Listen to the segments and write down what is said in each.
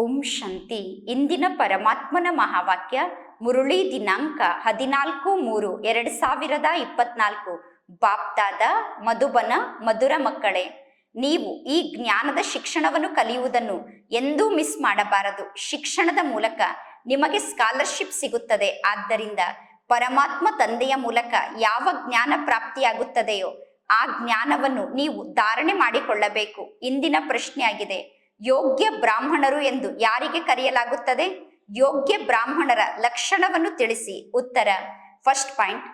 ಓಂ ಶಾಂತಿ. ಇಂದಿನ ಪರಮಾತ್ಮನ ಮಹಾವಾಕ್ಯ ಮುರುಳಿ ದಿನಾಂಕ ಹದಿನಾಲ್ಕು ಮೂರು ಎರಡು ಸಾವಿರದ ಇಪ್ಪತ್ನಾಲ್ಕು. ಬಾಪ್ದಾದ ಮಧುಬನ ಮಧುರ ಮಕ್ಕಳೇ, ನೀವು ಈ ಜ್ಞಾನದ ಶಿಕ್ಷಣವನ್ನು ಕಲಿಯುವುದನ್ನು ಎಂದೂ ಮಿಸ್ ಮಾಡಬಾರದು. ಶಿಕ್ಷಣದ ಮೂಲಕ ನಿಮಗೆ ಸ್ಕಾಲರ್ಶಿಪ್ ಸಿಗುತ್ತದೆ. ಆದ್ದರಿಂದ ಪರಮಾತ್ಮ ತಂದೆಯ ಮೂಲಕ ಯಾವ ಜ್ಞಾನ ಪ್ರಾಪ್ತಿಯಾಗುತ್ತದೆಯೋ, ಆ ಜ್ಞಾನವನ್ನು ನೀವು ಧಾರಣೆ ಮಾಡಿಕೊಳ್ಳಬೇಕು. ಇಂದಿನ ಪ್ರಶ್ನೆಯಾಗಿದೆ ಯೋಗ್ಯ ಬ್ರಾಹ್ಮಣರು ಎಂದು ಯಾರಿಗೆ ಕರೆಯಲಾಗುತ್ತದೆ? ಯೋಗ್ಯ ಬ್ರಾಹ್ಮಣರ ಲಕ್ಷಣವನ್ನು ತಿಳಿಸಿ. ಉತ್ತರ ಫಸ್ಟ್ ಪಾಯಿಂಟ್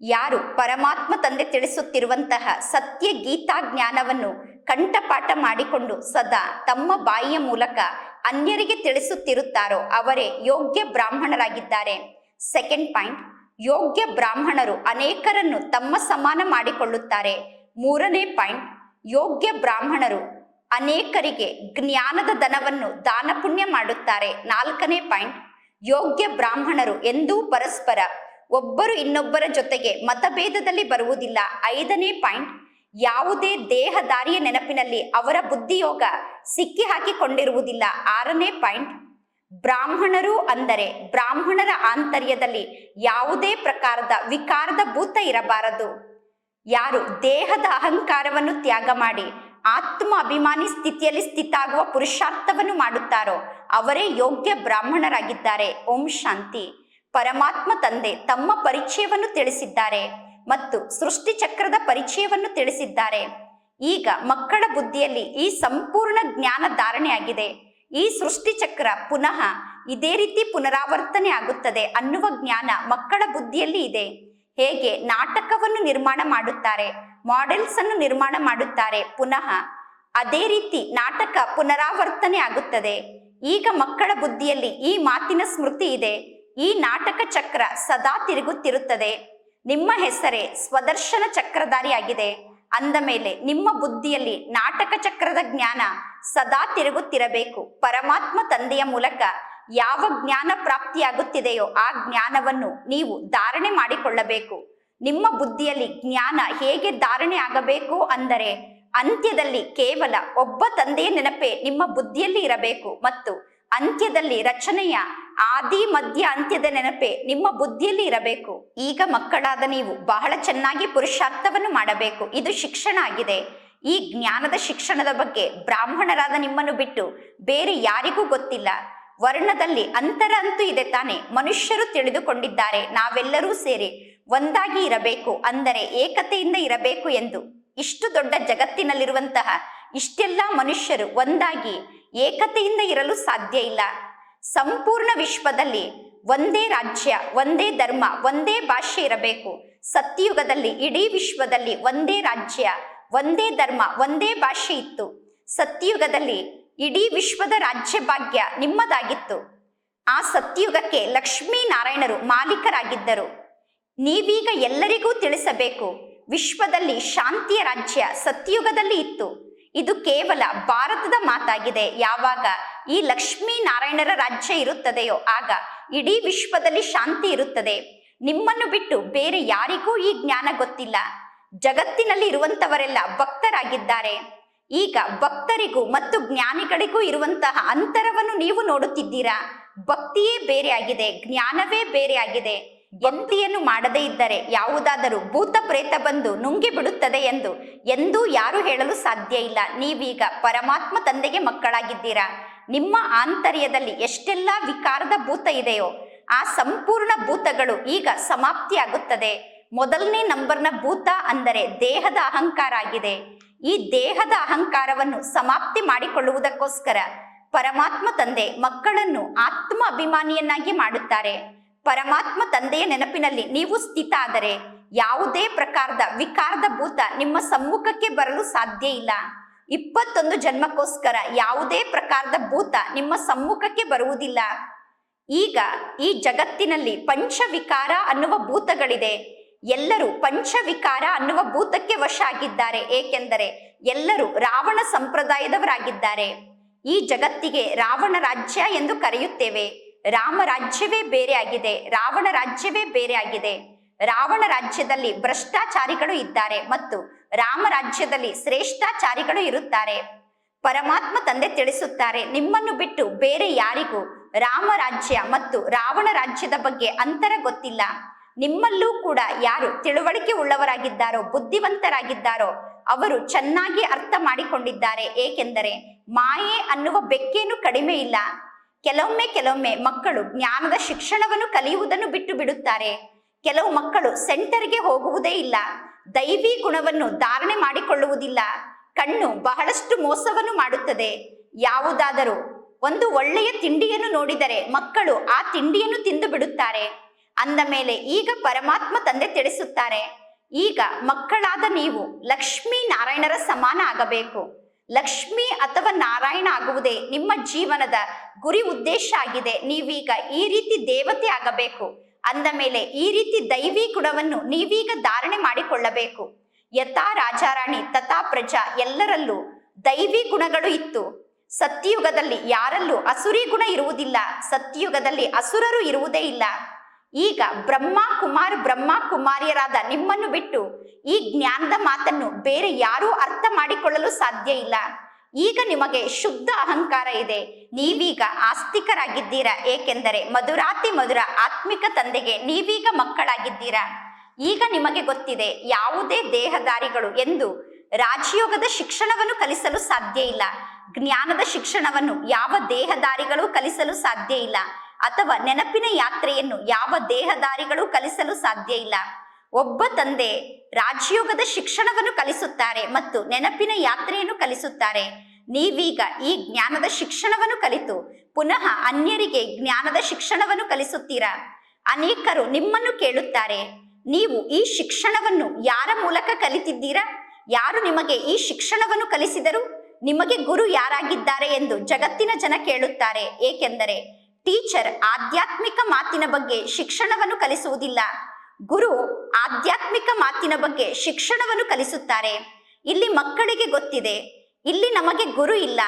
ಯಾರು ಪರಮಾತ್ಮ ತಂದೆ ತಿಳಿಸುತ್ತಿರುವಂತಹ ಸತ್ಯ ಗೀತಾ ಜ್ಞಾನವನ್ನು ಕಂಠಪಾಠ ಮಾಡಿಕೊಂಡು ಸದಾ ತಮ್ಮ ಬಾಯಿಯ ಮೂಲಕ ಅನ್ಯರಿಗೆ ತಿಳಿಸುತ್ತಿರುತ್ತಾರೋ ಅವರೇ ಯೋಗ್ಯ ಬ್ರಾಹ್ಮಣರಾಗಿದ್ದಾರೆ. ಸೆಕೆಂಡ್ ಪಾಯಿಂಟ್ ಯೋಗ್ಯ ಬ್ರಾಹ್ಮಣರು ಅನೇಕರನ್ನು ತಮ್ಮ ಸಮಾನ ಮಾಡಿಕೊಳ್ಳುತ್ತಾರೆ. ಮೂರನೇ ಪಾಯಿಂಟ್ ಯೋಗ್ಯ ಬ್ರಾಹ್ಮಣರು ಅನೇಕರಿಗೆ ಜ್ಞಾನದ ದನವನ್ನು ದಾನ ಪುಣ್ಯ ಮಾಡುತ್ತಾರೆ. ನಾಲ್ಕನೇ ಪಾಯಿಂಟ್, ಯೋಗ್ಯ ಬ್ರಾಹ್ಮಣರು ಎಂದೂ ಪರಸ್ಪರ ಒಬ್ಬರು ಇನ್ನೊಬ್ಬರ ಜೊತೆಗೆ ಮತಭೇದದಲ್ಲಿ ಬರುವುದಿಲ್ಲ. ಐದನೇ ಪಾಯಿಂಟ್, ಯಾವುದೇ ದೇಹದಾರಿಯ ನೆನಪಿನಲ್ಲಿ ಅವರ ಬುದ್ಧಿಯೋಗ ಸಿಕ್ಕಿ ಹಾಕಿಕೊಂಡಿರುವುದಿಲ್ಲ ಆರನೇ ಪಾಯಿಂಟ್, ಬ್ರಾಹ್ಮಣರು ಅಂದರೆ ಬ್ರಾಹ್ಮಣರ ಆಂತರ್ಯದಲ್ಲಿ ಯಾವುದೇ ಪ್ರಕಾರದ ವಿಕಾರದ ಭೂತ ಇರಬಾರದು. ಯಾರು ದೇಹದ ಅಹಂಕಾರವನ್ನು ತ್ಯಾಗ ಮಾಡಿ ಆತ್ಮ ಅಭಿಮಾನಿ ಸ್ಥಿತಿಯಲ್ಲಿ ಸ್ಥಿತಾಗುವ ಪುರುಷಾರ್ಥವನ್ನು ಮಾಡುತ್ತಾರೋ, ಅವರೇ ಯೋಗ್ಯ ಬ್ರಾಹ್ಮಣರಾಗಿದ್ದಾರೆ. ಓಂ ಶಾಂತಿ. ಪರಮಾತ್ಮ ತಂದೆ ತಮ್ಮ ಪರಿಚಯವನ್ನು ತಿಳಿಸಿದ್ದಾರೆ ಮತ್ತು ಸೃಷ್ಟಿ ಚಕ್ರದ ಪರಿಚಯವನ್ನು ತಿಳಿಸಿದ್ದಾರೆ. ಈಗ ಮಕ್ಕಳ ಬುದ್ಧಿಯಲ್ಲಿ ಈ ಸಂಪೂರ್ಣ ಜ್ಞಾನ ಧಾರಣೆಯಾಗಿದೆ. ಈ ಸೃಷ್ಟಿ ಚಕ್ರ ಪುನಃ ಇದೇ ರೀತಿ ಪುನರಾವರ್ತನೆ ಆಗುತ್ತದೆ ಅನ್ನುವ ಜ್ಞಾನ ಮಕ್ಕಳ ಬುದ್ಧಿಯಲ್ಲಿ ಇದೆ. ಹೇಗೆ ನಾಟಕವನ್ನು ನಿರ್ಮಾಣ ಮಾಡುತ್ತಾರೆ ಮಾಡೆಲ್ಸ್ ಅನ್ನು ನಿರ್ಮಾಣ ಮಾಡುತ್ತಾರೆ. ಪುನಃ ಅದೇ ರೀತಿ ನಾಟಕ ಪುನರಾವರ್ತನೆ ಆಗುತ್ತದೆ. ಈಗ ಮಕ್ಕಳ ಬುದ್ಧಿಯಲ್ಲಿ ಈ ಮಾತಿನ ಸ್ಮೃತಿ ಇದೆ. ಈ ನಾಟಕ ಚಕ್ರ ಸದಾ ತಿರುಗುತ್ತಿರುತ್ತದೆ. ನಿಮ್ಮ ಹೆಸರೇ ಸ್ವದರ್ಶನ ಚಕ್ರಧಾರಿಯಾಗಿದೆ. ಅಂದ ಮೇಲೆ ನಿಮ್ಮ ಬುದ್ಧಿಯಲ್ಲಿ ನಾಟಕ ಚಕ್ರದ ಜ್ಞಾನ ಸದಾ ತಿರುಗುತ್ತಿರಬೇಕು. ಪರಮಾತ್ಮ ತಂದೆಯ ಮೂಲಕ ಯಾವ ಜ್ಞಾನ ಪ್ರಾಪ್ತಿಯಾಗುತ್ತಿದೆಯೋ ಆ ಜ್ಞಾನವನ್ನು ನೀವು ಧಾರಣೆ ಮಾಡಿಕೊಳ್ಳಬೇಕು. ನಿಮ್ಮ ಬುದ್ಧಿಯಲ್ಲಿ ಜ್ಞಾನ ಹೇಗೆ ಧಾರಣೆ ಆಗಬೇಕು ಅಂದರೆ ಅಂತ್ಯದಲ್ಲಿ ಕೇವಲ ಒಬ್ಬ ತಂದೆಯ ನೆನಪೇ ನಿಮ್ಮ ಬುದ್ಧಿಯಲ್ಲಿ ಇರಬೇಕು ಮತ್ತು ಅಂತ್ಯದಲ್ಲಿ ರಚನೆಯ ಆದಿ ಮಧ್ಯ ಅಂತ್ಯದ ನೆನಪೇ ನಿಮ್ಮ ಬುದ್ಧಿಯಲ್ಲಿ ಇರಬೇಕು. ಈಗ ಮಕ್ಕಳಾದ ನೀವು ಬಹಳ ಚೆನ್ನಾಗಿ ಪುರುಷಾರ್ಥವನ್ನು ಮಾಡಬೇಕು. ಇದು ಶಿಕ್ಷಣ ಆಗಿದೆ. ಈ ಜ್ಞಾನದ ಶಿಕ್ಷಣದ ಬಗ್ಗೆ ಬ್ರಾಹ್ಮಣರಾದ ನಿಮ್ಮನ್ನು ಬಿಟ್ಟು ಬೇರೆ ಯಾರಿಗೂ ಗೊತ್ತಿಲ್ಲ. ವರ್ಣದಲ್ಲಿ ಅಂತರ ಅಂತೂ ಇದೆ ತಾನೆ. ಮನುಷ್ಯರು ತಿಳಿದುಕೊಂಡಿದ್ದಾರೆ. ನಾವೆಲ್ಲರೂ ಸೇರಿ ಒಂದಾಗಿ ಇರಬೇಕು, ಅಂದರೆ ಏಕತೆಯಿಂದ ಇರಬೇಕು ಎಂದು. ಇಷ್ಟು ದೊಡ್ಡ ಜಗತ್ತಿನಲ್ಲಿರುವಂತಹ ಇಷ್ಟೆಲ್ಲ ಮನುಷ್ಯರು ಒಂದಾಗಿ ಏಕತೆಯಿಂದ ಇರಲು ಸಾಧ್ಯ ಇಲ್ಲ. ಸಂಪೂರ್ಣ ವಿಶ್ವದಲ್ಲಿ ಒಂದೇ ರಾಜ್ಯ, ಒಂದೇ ಧರ್ಮ, ಒಂದೇ ಭಾಷೆ ಇರಬೇಕು. ಸತ್ಯಯುಗದಲ್ಲಿ, ಇಡೀ ವಿಶ್ವದಲ್ಲಿ ಒಂದೇ ರಾಜ್ಯ, ಒಂದೇ ಧರ್ಮ, ಒಂದೇ ಭಾಷೆ ಇತ್ತು. ಸತ್ಯಯುಗದಲ್ಲಿ ಇಡೀ ವಿಶ್ವದ ರಾಜ್ಯ ಭಾಗ್ಯ ನಿಮ್ಮದಾಗಿತ್ತು. ಆ ಸತ್ಯಯುಗಕ್ಕೆ ಲಕ್ಷ್ಮೀನಾರಾಯಣರು ಮಾಲೀಕರಾಗಿದ್ದರು. ನೀವೀಗ ಎಲ್ಲರಿಗೂ ತಿಳಿಸಬೇಕು. ವಿಶ್ವದಲ್ಲಿ ಶಾಂತಿಯ ರಾಜ್ಯ ಸತ್ಯಯುಗದಲ್ಲಿ ಇತ್ತು. ಇದು ಕೇವಲ ಭಾರತದ ಮಾತಾಗಿದೆ. ಯಾವಾಗ ಈ ಲಕ್ಷ್ಮೀ ನಾರಾಯಣರ ರಾಜ್ಯ ಇರುತ್ತದೆಯೋ ಆಗ ಇಡೀ ವಿಶ್ವದಲ್ಲಿ ಶಾಂತಿ ಇರುತ್ತದೆ. ನಿಮ್ಮನ್ನು ಬಿಟ್ಟು ಬೇರೆ ಯಾರಿಗೂ ಈ ಜ್ಞಾನ ಗೊತ್ತಿಲ್ಲ. ಜಗತ್ತಿನಲ್ಲಿ ಇರುವಂತವರೆಲ್ಲ ಭಕ್ತರಾಗಿದ್ದಾರೆ. ಈಗ ಭಕ್ತರಿಗೂ ಮತ್ತು ಜ್ಞಾನಿಗಳಿಗೂ ಇರುವಂತಹ ಅಂತರವನ್ನು ನೀವು ನೋಡುತ್ತಿದ್ದೀರಾ? ಭಕ್ತಿಯೇ ಬೇರೆಯಾಗಿದೆ ಜ್ಞಾನವೇ ಬೇರೆ ಭಕ್ತಿಯನ್ನು ಮಾಡದೇ ಇದ್ದರೆ ಯಾವುದಾದರೂ ಭೂತ ಪ್ರೇತ ಬಂದು ನುಂಗಿ ಬಿಡುತ್ತದೆ ಎಂದು ಎಂದೂ ಯಾರು ಹೇಳಲು ಸಾಧ್ಯ ಇಲ್ಲ. ನೀವೀಗ ಪರಮಾತ್ಮ ತಂದೆಗೆ ಮಕ್ಕಳಾಗಿದ್ದೀರಾ? ನಿಮ್ಮ ಆಂತರ್ಯದಲ್ಲಿ ಎಷ್ಟೆಲ್ಲ ವಿಕಾರದ ಭೂತ ಇದೆಯೋ, ಆ ಸಂಪೂರ್ಣ ಭೂತಗಳು ಈಗ ಸಮಾಪ್ತಿಯಾಗುತ್ತದೆ. ಮೊದಲನೇ ನಂಬರ್ನ ಭೂತ ಅಂದರೆ ದೇಹದ ಅಹಂಕಾರ ಆಗಿದೆ. ಈ ದೇಹದ ಅಹಂಕಾರವನ್ನು ಸಮಾಪ್ತಿ ಮಾಡಿಕೊಳ್ಳುವುದಕ್ಕೋಸ್ಕರ ಪರಮಾತ್ಮ ತಂದೆ ಮಕ್ಕಳನ್ನು ಆತ್ಮ ಅಭಿಮಾನಿಯನ್ನಾಗಿ ಮಾಡುತ್ತಾರೆ. ಪರಮಾತ್ಮ ತಂದೆಯ ನೆನಪಿನಲ್ಲಿ ನೀವು ಸ್ಥಿತ ಆದರೆ ಯಾವುದೇ ಪ್ರಕಾರದ ವಿಕಾರದ ಭೂತ ನಿಮ್ಮ ಸಮ್ಮುಖಕ್ಕೆ ಬರಲು ಸಾಧ್ಯ ಇಲ್ಲ. ಇಪ್ಪತ್ತೊಂದು ಜನ್ಮಕ್ಕೋಸ್ಕರ ಯಾವುದೇ ಪ್ರಕಾರದ ಭೂತ ನಿಮ್ಮ ಸಮ್ಮುಖಕ್ಕೆ ಬರುವುದಿಲ್ಲ. ಈಗ ಈ ಜಗತ್ತಿನಲ್ಲಿ ಪಂಚವಿಕಾರ ಅನ್ನುವ ಭೂತಗಳಿದೆ. ಎಲ್ಲರೂ ಪಂಚವಿಕಾರ ಅನ್ನುವ ಭೂತಕ್ಕೆ ವಶ ಆಗಿದ್ದಾರೆ ಏಕೆಂದರೆ ಎಲ್ಲರೂ ರಾವಣ ಸಂಪ್ರದಾಯದವರಾಗಿದ್ದಾರೆ. ಈ ಜಗತ್ತಿಗೆ ರಾವಣ ರಾಜ್ಯ ಎಂದು ಕರೆಯುತ್ತೇವೆ. ರಾಮ ರಾಜ್ಯವೇ ಬೇರೆ ಆಗಿದೆ, ರಾವಣ ರಾಜ್ಯವೇ ಬೇರೆ ಆಗಿದೆ. ರಾವಣ ರಾಜ್ಯದಲ್ಲಿ ಭ್ರಷ್ಟಾಚಾರಿಗಳು ಇದ್ದಾರೆ ಮತ್ತು ರಾಮ ರಾಜ್ಯದಲ್ಲಿ ಶ್ರೇಷ್ಠಾಚಾರಿಗಳು ಇರುತ್ತಾರೆ. ಪರಮಾತ್ಮ ತಂದೆ ತಿಳಿಸುತ್ತಾರೆ, ನಿಮ್ಮನ್ನು ಬಿಟ್ಟು ಬೇರೆ ಯಾರಿಗೂ ರಾಮ ರಾಜ್ಯ ಮತ್ತು ರಾವಣ ರಾಜ್ಯದ ಬಗ್ಗೆ ಅಂತರ ಗೊತ್ತಿಲ್ಲ. ನಿಮ್ಮಲ್ಲೂ ಕೂಡ ಯಾರು ತಿಳುವಳಿಕೆ ಉಳ್ಳವರಾಗಿದ್ದಾರೋ, ಬುದ್ಧಿವಂತರಾಗಿದ್ದಾರೋ, ಅವರು ಚೆನ್ನಾಗಿ ಅರ್ಥ ಮಾಡಿಕೊಂಡಿದ್ದಾರೆ. ಏಕೆಂದರೆ ಮಾಯೆ ಅನ್ನುವ ಬೆಕ್ಕೇನು ಕಡಿಮೆ ಇಲ್ಲ. ಕೆಲವೊಮ್ಮೆ ಕೆಲವೊಮ್ಮೆ ಮಕ್ಕಳು ಜ್ಞಾನದ ಶಿಕ್ಷಣವನ್ನು ಕಲಿಯುವುದನ್ನು ಬಿಟ್ಟು ಬಿಡುತ್ತಾರೆ. ಕೆಲವು ಮಕ್ಕಳು ಸೆಂಟರ್ಗೆ ಹೋಗುವುದೇ ಇಲ್ಲ. ದೈವಿ ಗುಣವನ್ನು ಧಾರಣೆ ಮಾಡಿಕೊಳ್ಳುವುದಿಲ್ಲ. ಕಣ್ಣು ಬಹಳಷ್ಟು ಮೋಸವನ್ನು ಮಾಡುತ್ತದೆ. ಯಾವುದಾದರೂ ಒಂದು ಒಳ್ಳೆಯ ತಿಂಡಿಯನ್ನು ನೋಡಿದರೆ ಮಕ್ಕಳು ಆ ತಿಂಡಿಯನ್ನು ತಿಂದು ಬಿಡುತ್ತಾರೆ. ಅಂದ ಮೇಲೆ ಈಗ ಪರಮಾತ್ಮ ತಂದೆ ತಿಳಿಸುತ್ತಾರೆ. ಈಗ ಮಕ್ಕಳಾದ ನೀವು ಲಕ್ಷ್ಮೀ ನಾರಾಯಣರ ಸಮಾನ ಆಗಬೇಕು. ಲಕ್ಷ್ಮಿ ಅಥವಾ ನಾರಾಯಣ ಆಗುವುದೇ ನಿಮ್ಮ ಜೀವನದ ಗುರಿ ಉದ್ದೇಶ ಆಗಿದೆ. ನೀವೀಗ ಈ ರೀತಿ ದೇವತೆ ಆಗಬೇಕು. ಅಂದ ಮೇಲೆ ಈ ರೀತಿ ದೈವಿ ಗುಣವನ್ನು ನೀವೀಗ ಧಾರಣೆ ಮಾಡಿಕೊಳ್ಳಬೇಕು. ಯಥಾ ರಾಜಾರಾಣಿ, ತಥಾ ಪ್ರಜಾ ಎಲ್ಲರಲ್ಲೂ ದೈವಿ ಗುಣಗಳು ಇತ್ತು. ಸತ್ಯಯುಗದಲ್ಲಿ ಯಾರಲ್ಲೂ ಅಸುರಿ ಗುಣ ಇರುವುದಿಲ್ಲ. ಸತ್ಯಯುಗದಲ್ಲಿ ಅಸುರರು ಇರುವುದೇ ಇಲ್ಲ. ಈಗ ಬ್ರಹ್ಮ ಕುಮಾರ್ ಬ್ರಹ್ಮ ಕುಮಾರಿಯರಾದ ನಿಮ್ಮನ್ನು ಬಿಟ್ಟು ಈ ಜ್ಞಾನದ ಮಾತನ್ನು ಬೇರೆ ಯಾರೂ ಅರ್ಥ ಮಾಡಿಕೊಳ್ಳಲು ಸಾಧ್ಯ ಇಲ್ಲ. ಈಗ ನಿಮಗೆ ಶುದ್ಧ ಅಹಂಕಾರ ಇದೆ. ನೀವೀಗ ಆಸ್ತಿಕರಾಗಿದ್ದೀರಾ? ಏಕೆಂದರೆ ಮಧುರಾತಿ ಮಧುರ ಆತ್ಮಿಕ ತಂದೆಗೆ ನೀವೀಗ ಮಕ್ಕಳಾಗಿದ್ದೀರಾ? ಈಗ ನಿಮಗೆ ಗೊತ್ತಿದೆ, ಯಾವುದೇ ದೇಹದಾರಿಗಳು ಎಂದು ರಾಜಯೋಗದ ಶಿಕ್ಷಣವನ್ನು ಕಲಿಸಲು ಸಾಧ್ಯ ಇಲ್ಲ. ಜ್ಞಾನದ ಶಿಕ್ಷಣವನ್ನು ಯಾವ ದೇಹದಾರಿಗಳು ಕಲಿಸಲು ಸಾಧ್ಯ ಇಲ್ಲ. ಅಥವಾ ನೆನಪಿನ ಯಾತ್ರೆಯನ್ನು ಯಾವ ದೇಹದಾರಿಗಳು ಕಲಿಸಲು ಸಾಧ್ಯ ಇಲ್ಲ. ಒಬ್ಬ ತಂದೆ ರಾಜಯೋಗದ ಶಿಕ್ಷಣವನ್ನು ಕಲಿಸುತ್ತಾರೆ ಮತ್ತು ನೆನಪಿನ ಯಾತ್ರೆಯನ್ನು ಕಲಿಸುತ್ತಾರೆ. ನೀವೀಗ ಈ ಜ್ಞಾನದ ಶಿಕ್ಷಣವನ್ನು ಕಲಿತು ಪುನಃ ಅನ್ಯರಿಗೆ ಜ್ಞಾನದ ಶಿಕ್ಷಣವನ್ನು ಕಲಿಸುತ್ತೀರಾ? ಅನೇಕರು ನಿಮ್ಮನ್ನು ಕೇಳುತ್ತಾರೆ, ನೀವು ಈ ಶಿಕ್ಷಣವನ್ನು ಯಾರ ಮೂಲಕ ಕಲಿತಿದ್ದೀರಾ? ಯಾರು ನಿಮಗೆ ಈ ಶಿಕ್ಷಣವನ್ನು ಕಲಿಸಿದರು? ನಿಮಗೆ ಗುರು ಯಾರಾಗಿದ್ದಾರೆ? ಎಂದು ಜಗತ್ತಿನ ಜನ ಕೇಳುತ್ತಾರೆ. ಏಕೆಂದರೆ ಟೀಚರ್ ಆಧ್ಯಾತ್ಮಿಕ ಮಾತಿನ ಬಗ್ಗೆ ಶಿಕ್ಷಣವನ್ನು ಕಲಿಸುವುದಿಲ್ಲ. ಗುರು ಆಧ್ಯಾತ್ಮಿಕ ಮಾತಿನ ಬಗ್ಗೆ ಶಿಕ್ಷಣವನ್ನು ಕಲಿಸುತ್ತಾರೆ. ಇಲ್ಲಿ ಮಕ್ಕಳಿಗೆ ಗೊತ್ತಿದೆ. ಇಲ್ಲಿ ನಮಗೆ ಗುರು ಇಲ್ಲ.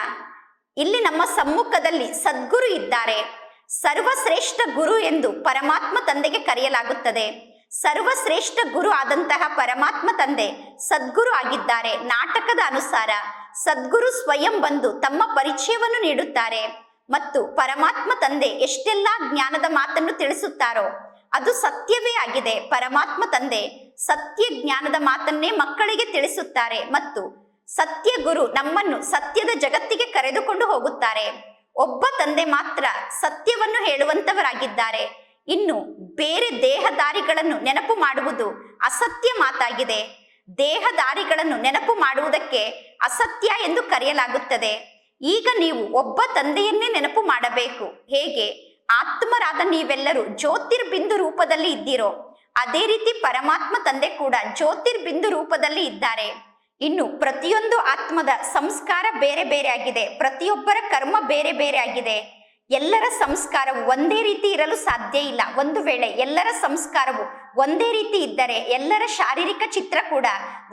ಇಲ್ಲಿ ನಮ್ಮ ಸಮ್ಮುಖದಲ್ಲಿ ಸದ್ಗುರು ಇದ್ದಾರೆ. ಸರ್ವಶ್ರೇಷ್ಠ ಗುರು ಎಂದು ಪರಮಾತ್ಮ ತಂದೆಗೆ ಕರೆಯಲಾಗುತ್ತದೆ. ಸರ್ವಶ್ರೇಷ್ಠ ಗುರು ಆದಂತಹ ಪರಮಾತ್ಮ ತಂದೆ ಸದ್ಗುರು ಆಗಿದ್ದಾರೆ. ನಾಟಕದ ಅನುಸಾರ ಸದ್ಗುರು ಸ್ವಯಂ ಬಂದು ತಮ್ಮ ಪರಿಚಯವನ್ನು ನೀಡುತ್ತಾರೆ. ಮತ್ತು ಪರಮಾತ್ಮ ತಂದೆ ಎಷ್ಟೆಲ್ಲಾ ಜ್ಞಾನದ ಮಾತನ್ನು ತಿಳಿಸುತ್ತಾರೋ, ಅದು ಸತ್ಯವೇ ಆಗಿದೆ. ಪರಮಾತ್ಮ ತಂದೆ ಸತ್ಯ ಜ್ಞಾನದ ಮಾತನ್ನೇ ಮಕ್ಕಳಿಗೆ ತಿಳಿಸುತ್ತಾರೆ ಮತ್ತು ಸತ್ಯ ಗುರು ನಮ್ಮನ್ನು ಸತ್ಯದ ಜಗತ್ತಿಗೆ ಕರೆದುಕೊಂಡು ಹೋಗುತ್ತಾರೆ. ಒಬ್ಬ ತಂದೆ ಮಾತ್ರ ಸತ್ಯವನ್ನು ಹೇಳುವಂತವರಾಗಿದ್ದಾರೆ. ಇನ್ನು ಬೇರೆ ದೇಹದಾರಿಗಳನ್ನು ನೆನಪು ಮಾಡುವುದು ಅಸತ್ಯ ಮಾತಾಗಿದೆ. ದೇಹದಾರಿಗಳನ್ನು ನೆನಪು ಮಾಡುವುದಕ್ಕೆ ಅಸತ್ಯ ಎಂದು ಕರೆಯಲಾಗುತ್ತದೆ. ಈಗ ನೀವು ಒಬ್ಬ ತಂದೆಯನ್ನೇ ನೆನಪು ಮಾಡಬೇಕು. ಹೇಗೆ? ಆತ್ಮರಾದ ನೀವೆಲ್ಲರೂ ಜ್ಯೋತಿರ್ಬಿಂದು ರೂಪದಲ್ಲಿ ಇದ್ದೀರೋ, ಅದೇ ರೀತಿ ಪರಮಾತ್ಮ ತಂದೆ ಕೂಡ ಜ್ಯೋತಿರ್ಬಿಂದು ರೂಪದಲ್ಲಿ ಇದ್ದಾರೆ. ಇನ್ನು ಪ್ರತಿಯೊಂದು ಆತ್ಮದ ಸಂಸ್ಕಾರ ಬೇರೆ ಬೇರೆ ಆಗಿದೆ, ಪ್ರತಿಯೊಬ್ಬರ ಕರ್ಮ ಬೇರೆ ಬೇರೆ ಆಗಿದೆ. ಎಲ್ಲರ ಸಂಸ್ಕಾರವು ಒಂದೇ ರೀತಿ ಇರಲು ಸಾಧ್ಯ ಇಲ್ಲ. ಒಂದು ವೇಳೆ ಎಲ್ಲರ ಸಂಸ್ಕಾರವು ಒಂದೇ ರೀತಿ ಇದ್ದರೆ, ಎಲ್ಲರ ಶಾರೀರಿಕ ಚಿತ್ರ ಕೂಡ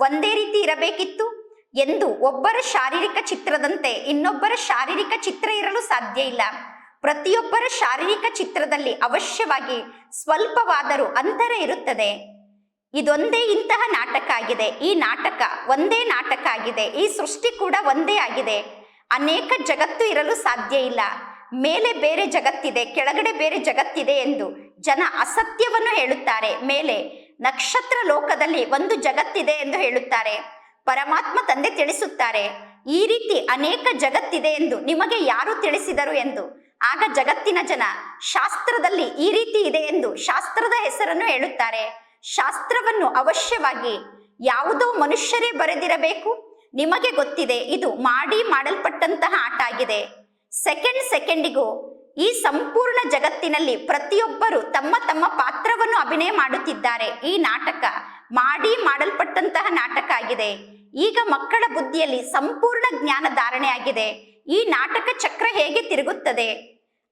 ಒಂದೇ ರೀತಿ ಇರಬೇಕಿತ್ತು? ಎಂದು ಒಬ್ಬರ ಶಾರೀರಿಕ ಚಿತ್ರದಂತೆ ಇನ್ನೊಬ್ಬರ ಶಾರೀರಿಕ ಚಿತ್ರ ಇರಲು ಸಾಧ್ಯ ಇಲ್ಲ. ಪ್ರತಿಯೊಬ್ಬರ ಶಾರೀರಿಕ ಚಿತ್ರದಲ್ಲಿ ಅವಶ್ಯವಾಗಿ ಸ್ವಲ್ಪವಾದರೂ ಅಂತರ ಇರುತ್ತದೆ. ಇದೊಂದೇ ಇಂತಹ ನಾಟಕ ಆಗಿದೆ. ಈ ನಾಟಕ ಒಂದೇ ನಾಟಕ ಆಗಿದೆ. ಈ ಸೃಷ್ಟಿ ಕೂಡ ಒಂದೇ ಆಗಿದೆ. ಅನೇಕ ಜಗತ್ತು ಇರಲು ಸಾಧ್ಯ ಇಲ್ಲ. ಮೇಲೆ ಬೇರೆ ಜಗತ್ತಿದೆ, ಕೆಳಗಡೆ ಬೇರೆ ಜಗತ್ತಿದೆ ಎಂದು ಜನ ಅಸತ್ಯವನ್ನು ಹೇಳುತ್ತಾರೆ. ಮೇಲೆ ನಕ್ಷತ್ರ ಲೋಕದಲ್ಲಿ ಒಂದು ಜಗತ್ತಿದೆ ಎಂದು ಹೇಳುತ್ತಾರೆ. ಪರಮಾತ್ಮ ತಂದೆ ತಿಳಿಸುತ್ತಾರೆ, ಈ ರೀತಿ ಅನೇಕ ಜಗತ್ತಿದೆ ಎಂದು ನಿಮಗೆ ಯಾರು ತಿಳಿಸಿದರು ಎಂದು? ಆಗ ಜಗತ್ತಿನ ಜನ ಶಾಸ್ತ್ರದಲ್ಲಿ ಈ ರೀತಿ ಇದೆ ಎಂದು ಶಾಸ್ತ್ರದ ಹೆಸರನ್ನು ಹೇಳುತ್ತಾರೆ. ಶಾಸ್ತ್ರವನ್ನು ಅವಶ್ಯವಾಗಿ ಯಾವುದೋ ಮನುಷ್ಯರೇ ಬರೆದಿರಬೇಕು? ನಿಮಗೆ ಗೊತ್ತಿದೆ, ಇದು ಮಾಡಿ ಮಾಡಲ್ಪಟ್ಟಂತಹ ಆಟ ಆಗಿದೆ. ಸೆಕೆಂಡ್ ಸೆಕೆಂಡಿಗೂ ಈ ಸಂಪೂರ್ಣ ಜಗತ್ತಿನಲ್ಲಿ ಪ್ರತಿಯೊಬ್ಬರು ತಮ್ಮ ತಮ್ಮ ಪಾತ್ರವನ್ನು ಅಭಿನಯ ಮಾಡುತ್ತಿದ್ದಾರೆ. ಈ ನಾಟಕ ಮಾಡಿ ಮಾಡಲ್ಪಟ್ಟಂತಹ ನಾಟಕ ಆಗಿದೆ. ಈಗ ಮಕ್ಕಳ ಬುದ್ಧಿಯಲ್ಲಿ ಸಂಪೂರ್ಣ ಜ್ಞಾನ ಧಾರಣೆ ಆಗಿದೆ. ಈ ನಾಟಕ ಚಕ್ರ ಹೇಗೆ ತಿರುಗುತ್ತದೆ?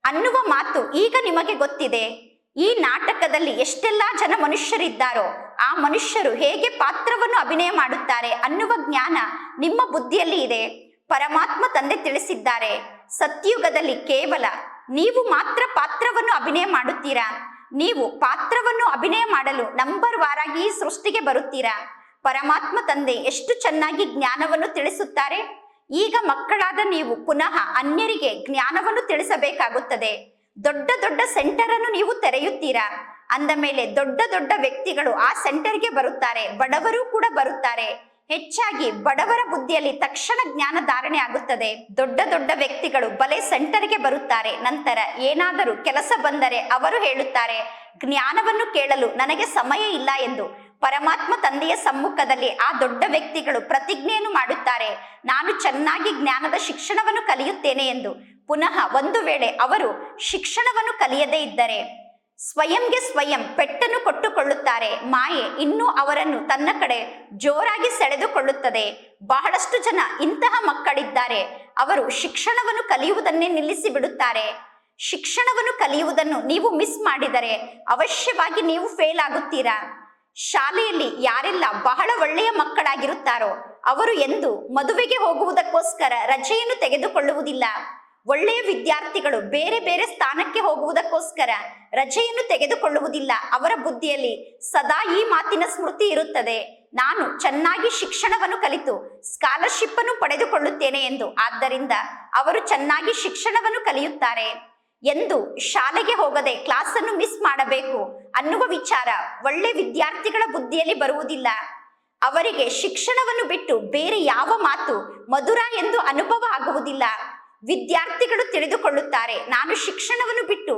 ಅನ್ನುವ ಮಾತು ಈಗ ನಿಮಗೆ ಗೊತ್ತಿದೆ. ಈ ನಾಟಕದಲ್ಲಿ ಎಷ್ಟೆಲ್ಲಾ ಜನ ಮನುಷ್ಯರಿದ್ದಾರೋ, ಆ ಮನುಷ್ಯರು ಹೇಗೆ ಪಾತ್ರವನ್ನು ಅಭಿನಯ ಮಾಡುತ್ತಾರೆ ಅನ್ನುವ ಜ್ಞಾನ ನಿಮ್ಮ ಬುದ್ಧಿಯಲ್ಲಿ ಇದೆ. ಪರಮಾತ್ಮ ತಂದೆ ತಿಳಿಸಿದ್ದಾರೆ, ಸತ್ಯುಗದಲ್ಲಿ ಕೇವಲ ನೀವು ಮಾತ್ರ ಪಾತ್ರವನ್ನು ಅಭಿನಯ ಮಾಡುತ್ತೀರಾ? ನೀವು ಪಾತ್ರವನ್ನು ಅಭಿನಯ ಮಾಡಲು ನಂಬರ್ ವಾರಾಗಿ ಸೃಷ್ಟಿಗೆ ಬರುತ್ತೀರಾ? ಪರಮಾತ್ಮ ತಂದೆ ಎಷ್ಟು ಚೆನ್ನಾಗಿ ಜ್ಞಾನವನ್ನು ತಿಳಿಸುತ್ತಾರೆ. ಈಗ ಮಕ್ಕಳಾದ ನೀವು ಪುನಃ ಅನ್ಯರಿಗೆ ಜ್ಞಾನವನ್ನು ತಿಳಿಸಬೇಕಾಗುತ್ತದೆ. ದೊಡ್ಡ ದೊಡ್ಡ ಸೆಂಟರ್ ಅನ್ನು ನೀವು ತೆರೆಯುತ್ತೀರಾ? ಅಂದ ಮೇಲೆ ದೊಡ್ಡ ದೊಡ್ಡ ವ್ಯಕ್ತಿಗಳು ಆ ಸೆಂಟರ್ಗೆ ಬರುತ್ತಾರೆ. ಬಡವರು ಕೂಡ ಬರುತ್ತಾರೆ. ಹೆಚ್ಚಾಗಿ ಬಡವರ ಬುದ್ಧಿಯಲ್ಲಿ ತಕ್ಷಣ ಜ್ಞಾನ ಧಾರಣೆ ಆಗುತ್ತದೆ. ದೊಡ್ಡ ದೊಡ್ಡ ವ್ಯಕ್ತಿಗಳು ಬಲೆ ಸೆಂಟರ್ಗೆ ಬರುತ್ತಾರೆ. ನಂತರ ಏನಾದರೂ ಕೆಲಸ ಬಂದರೆ ಅವರು ಹೇಳುತ್ತಾರೆ, ಜ್ಞಾನವನ್ನು ಕೇಳಲು ನನಗೆ ಸಮಯ ಇಲ್ಲ ಎಂದು. ಪರಮಾತ್ಮ ತಂದೆಯ ಸಮ್ಮುಖದಲ್ಲಿ ಆ ದೊಡ್ಡ ವ್ಯಕ್ತಿಗಳು ಪ್ರತಿಜ್ಞೆಯನ್ನು ಮಾಡುತ್ತಾರೆ. ನಾನು ಚೆನ್ನಾಗಿ ಜ್ಞಾನದ ಶಿಕ್ಷಣವನ್ನು ಕಲಿಯುತ್ತೇನೆ ಎಂದು. ಪುನಃ ಒಂದು ವೇಳೆ ಅವರು ಶಿಕ್ಷಣವನ್ನು ಕಲಿಯದೇ ಇದ್ದರೆ ಸ್ವಯಂಗೆ ಸ್ವಯಂ ಪೆಟ್ಟನ್ನು ಕೊಟ್ಟುಕೊಳ್ಳುತ್ತಾರೆ. ಮಾಯೆ ಇನ್ನೂ ಅವರನ್ನು ತನ್ನ ಕಡೆ ಜೋರಾಗಿ ಸೆಳೆದುಕೊಳ್ಳುತ್ತದೆ. ಬಹಳಷ್ಟು ಜನ ಇಂತಹ ಮಕ್ಕಳಿದ್ದಾರೆ. ಅವರು ಶಿಕ್ಷಣವನ್ನು ಕಲಿಯುವುದನ್ನೇ ನಿಲ್ಲಿಸಿ ಬಿಡುತ್ತಾರೆ ಶಿಕ್ಷಣವನ್ನು ಕಲಿಯುವುದನ್ನು ನೀವು ಮಿಸ್ ಮಾಡಿದರೆ ಅವಶ್ಯವಾಗಿ ನೀವು ಫೇಲ್ ಆಗುತ್ತೀರಾ? ಶಾಲೆಯಲ್ಲಿ ಯಾರೆಲ್ಲ ಬಹಳ ಒಳ್ಳೆಯ ಮಕ್ಕಳಾಗಿರುತ್ತಾರೋ ಅವರು ಎಂದು ಮದುವೆಗೆ ಹೋಗುವುದಕ್ಕೋಸ್ಕರ ರಜೆಯನ್ನು ತೆಗೆದುಕೊಳ್ಳುವುದಿಲ್ಲ. ಒಳ್ಳೆಯ ವಿದ್ಯಾರ್ಥಿಗಳು ಬೇರೆ ಬೇರೆ ಸ್ಥಾನಕ್ಕೆ ಹೋಗುವುದಕ್ಕೋಸ್ಕರ ರಜೆಯನ್ನು ತೆಗೆದುಕೊಳ್ಳುವುದಿಲ್ಲ. ಅವರ ಬುದ್ಧಿಯಲ್ಲಿ ಸದಾ ಈ ಮಾತಿನ ಸ್ಮೃತಿ ಇರುತ್ತದೆ. ನಾನು ಚೆನ್ನಾಗಿ ಶಿಕ್ಷಣವನ್ನು ಕಲಿತು ಸ್ಕಾಲರ್ಶಿಪ್ ಅನ್ನು ಪಡೆದುಕೊಳ್ಳುತ್ತೇನೆ ಎಂದು. ಆದ್ದರಿಂದ ಅವರು ಚೆನ್ನಾಗಿ ಶಿಕ್ಷಣವನ್ನು ಕಲಿಯುತ್ತಾರೆ. ಎಂದು ಶಾಲೆಗೆ ಹೋಗದೆ ಕ್ಲಾಸನ್ನು ಮಿಸ್ ಮಾಡಬೇಕು ಅನ್ನುವ ವಿಚಾರ ಒಳ್ಳೆ ವಿದ್ಯಾರ್ಥಿಗಳ ಬುದ್ಧಿಯಲ್ಲಿ ಬರುವುದಿಲ್ಲ. ಅವರಿಗೆ ಶಿಕ್ಷಣವನ್ನು ಬಿಟ್ಟು ಬೇರೆ ಯಾವ ಮಾತು ಮಧುರ ಎಂದು ಅನುಭವ ಆಗುವುದಿಲ್ಲ. ವಿದ್ಯಾರ್ಥಿಗಳು ತಿಳಿದುಕೊಳ್ಳುತ್ತಾರೆ. ನಾನು ಶಿಕ್ಷಣವನ್ನು ಬಿಟ್ಟು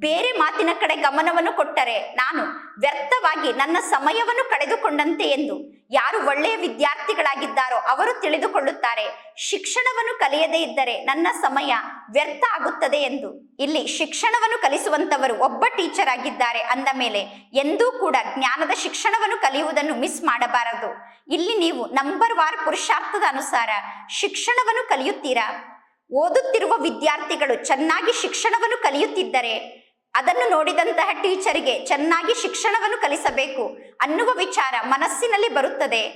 ಬೇರೆ ಮಾತಿನ ಕಡೆ ಗಮನವನ್ನು ಕೊಟ್ಟರೆ ನಾನು ವ್ಯರ್ಥವಾಗಿ ನನ್ನ ಸಮಯವನ್ನು ಕಳೆದುಕೊಂಡಂತೆ ಎಂದು ಯಾರು ಒಳ್ಳೆಯ ವಿದ್ಯಾರ್ಥಿಗಳಾಗಿದ್ದಾರೋ ಅವರು ತಿಳಿದುಕೊಳ್ಳುತ್ತಾರೆ. ಶಿಕ್ಷಣವನ್ನು ಕಲಿಯದೇ ಇದ್ದರೆ ನನ್ನ ಸಮಯ ವ್ಯರ್ಥ ಆಗುತ್ತದೆ ಎಂದು. ಇಲ್ಲಿ ಶಿಕ್ಷಣವನ್ನು ಕಲಿಸುವಂತವರು ಒಬ್ಬ ಟೀಚರ್ ಆಗಿದ್ದಾರೆ ಅಂದ ಮೇಲೆ ಎಂದೂ ಕೂಡ ಜ್ಞಾನದ ಶಿಕ್ಷಣವನ್ನು ಕಲಿಯುವುದನ್ನು ಮಿಸ್ ಮಾಡಬಾರದು. ಇಲ್ಲಿ ನೀವು ನಂಬರ್ ವಾರ್ ಪುರುಷಾರ್ಥದ ಅನುಸಾರ ಶಿಕ್ಷಣವನ್ನು ಕಲಿಯುತ್ತೀರಾ? ಓದುತ್ತಿರುವ ವಿದ್ಯಾರ್ಥಿಗಳು ಚೆನ್ನಾಗಿ ಶಿಕ್ಷಣವನ್ನು ಕಲಿಯುತ್ತಿದ್ದರೆ ಅದನ್ನು ನೋಡಿದಂತಹ ಟೀಚರಿಗೆ ಚೆನ್ನಾಗಿ ಶಿಕ್ಷಣವನ್ನು ಕಲಿಸಬೇಕು ಅನ್ನುವ ವಿಚಾರ ಮನಸ್ಸಿನಲ್ಲಿ ಬರುತ್ತದೆ.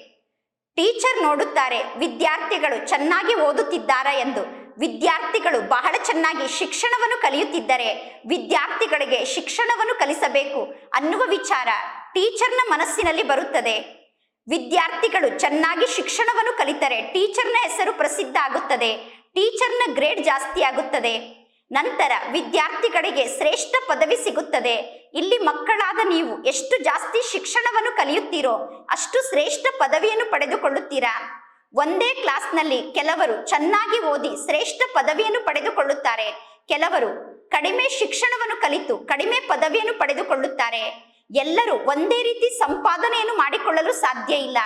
ಟೀಚರ್ ನೋಡುತ್ತಾರೆ ವಿದ್ಯಾರ್ಥಿಗಳು ಚೆನ್ನಾಗಿ ಓದುತ್ತಿದ್ದಾರಾ ಎಂದು. ವಿದ್ಯಾರ್ಥಿಗಳು ಬಹಳ ಚೆನ್ನಾಗಿ ಶಿಕ್ಷಣವನ್ನು ಕಲಿಯುತ್ತಿದ್ದರೆ ವಿದ್ಯಾರ್ಥಿಗಳಿಗೆ ಶಿಕ್ಷಣವನ್ನು ಕಲಿಸಬೇಕು ಅನ್ನುವ ವಿಚಾರ ಟೀಚರ್ನ ಮನಸ್ಸಿನಲ್ಲಿ ಬರುತ್ತದೆ. ವಿದ್ಯಾರ್ಥಿಗಳು ಚೆನ್ನಾಗಿ ಶಿಕ್ಷಣವನ್ನು ಕಲಿತರೆ ಟೀಚರ್ನ ಹೆಸರು ಪ್ರಸಿದ್ಧ ಆಗುತ್ತದೆ. ಟೀಚರ್ನ ಗ್ರೇಡ್ ಜಾಸ್ತಿ ಆಗುತ್ತದೆ. ನಂತರ ವಿದ್ಯಾರ್ಥಿಗಳಿಗೆ ಶ್ರೇಷ್ಠ ಪದವಿ ಸಿಗುತ್ತದೆ. ಇಲ್ಲಿ ಮಕ್ಕಳಾದ ನೀವು ಎಷ್ಟು ಜಾಸ್ತಿ ಶಿಕ್ಷಣವನ್ನು ಕಲಿಯುತ್ತೀರೋ ಅಷ್ಟು ಶ್ರೇಷ್ಠ ಪದವಿಯನ್ನು ಪಡೆದುಕೊಳ್ಳುತ್ತೀರಾ. ಒಂದೇ ಕ್ಲಾಸ್ನಲ್ಲಿ ಕೆಲವರು ಚೆನ್ನಾಗಿ ಓದಿ ಶ್ರೇಷ್ಠ ಪದವಿಯನ್ನು ಪಡೆದುಕೊಳ್ಳುತ್ತಾರೆ. ಕೆಲವರು ಕಡಿಮೆ ಶಿಕ್ಷಣವನ್ನು ಕಲಿತು ಕಡಿಮೆ ಪದವಿಯನ್ನು ಪಡೆದುಕೊಳ್ಳುತ್ತಾರೆ. ಎಲ್ಲರೂ ಒಂದೇ ರೀತಿ ಸಂಪಾದನೆಯನ್ನು ಮಾಡಿಕೊಳ್ಳಲು ಸಾಧ್ಯ ಇಲ್ಲ.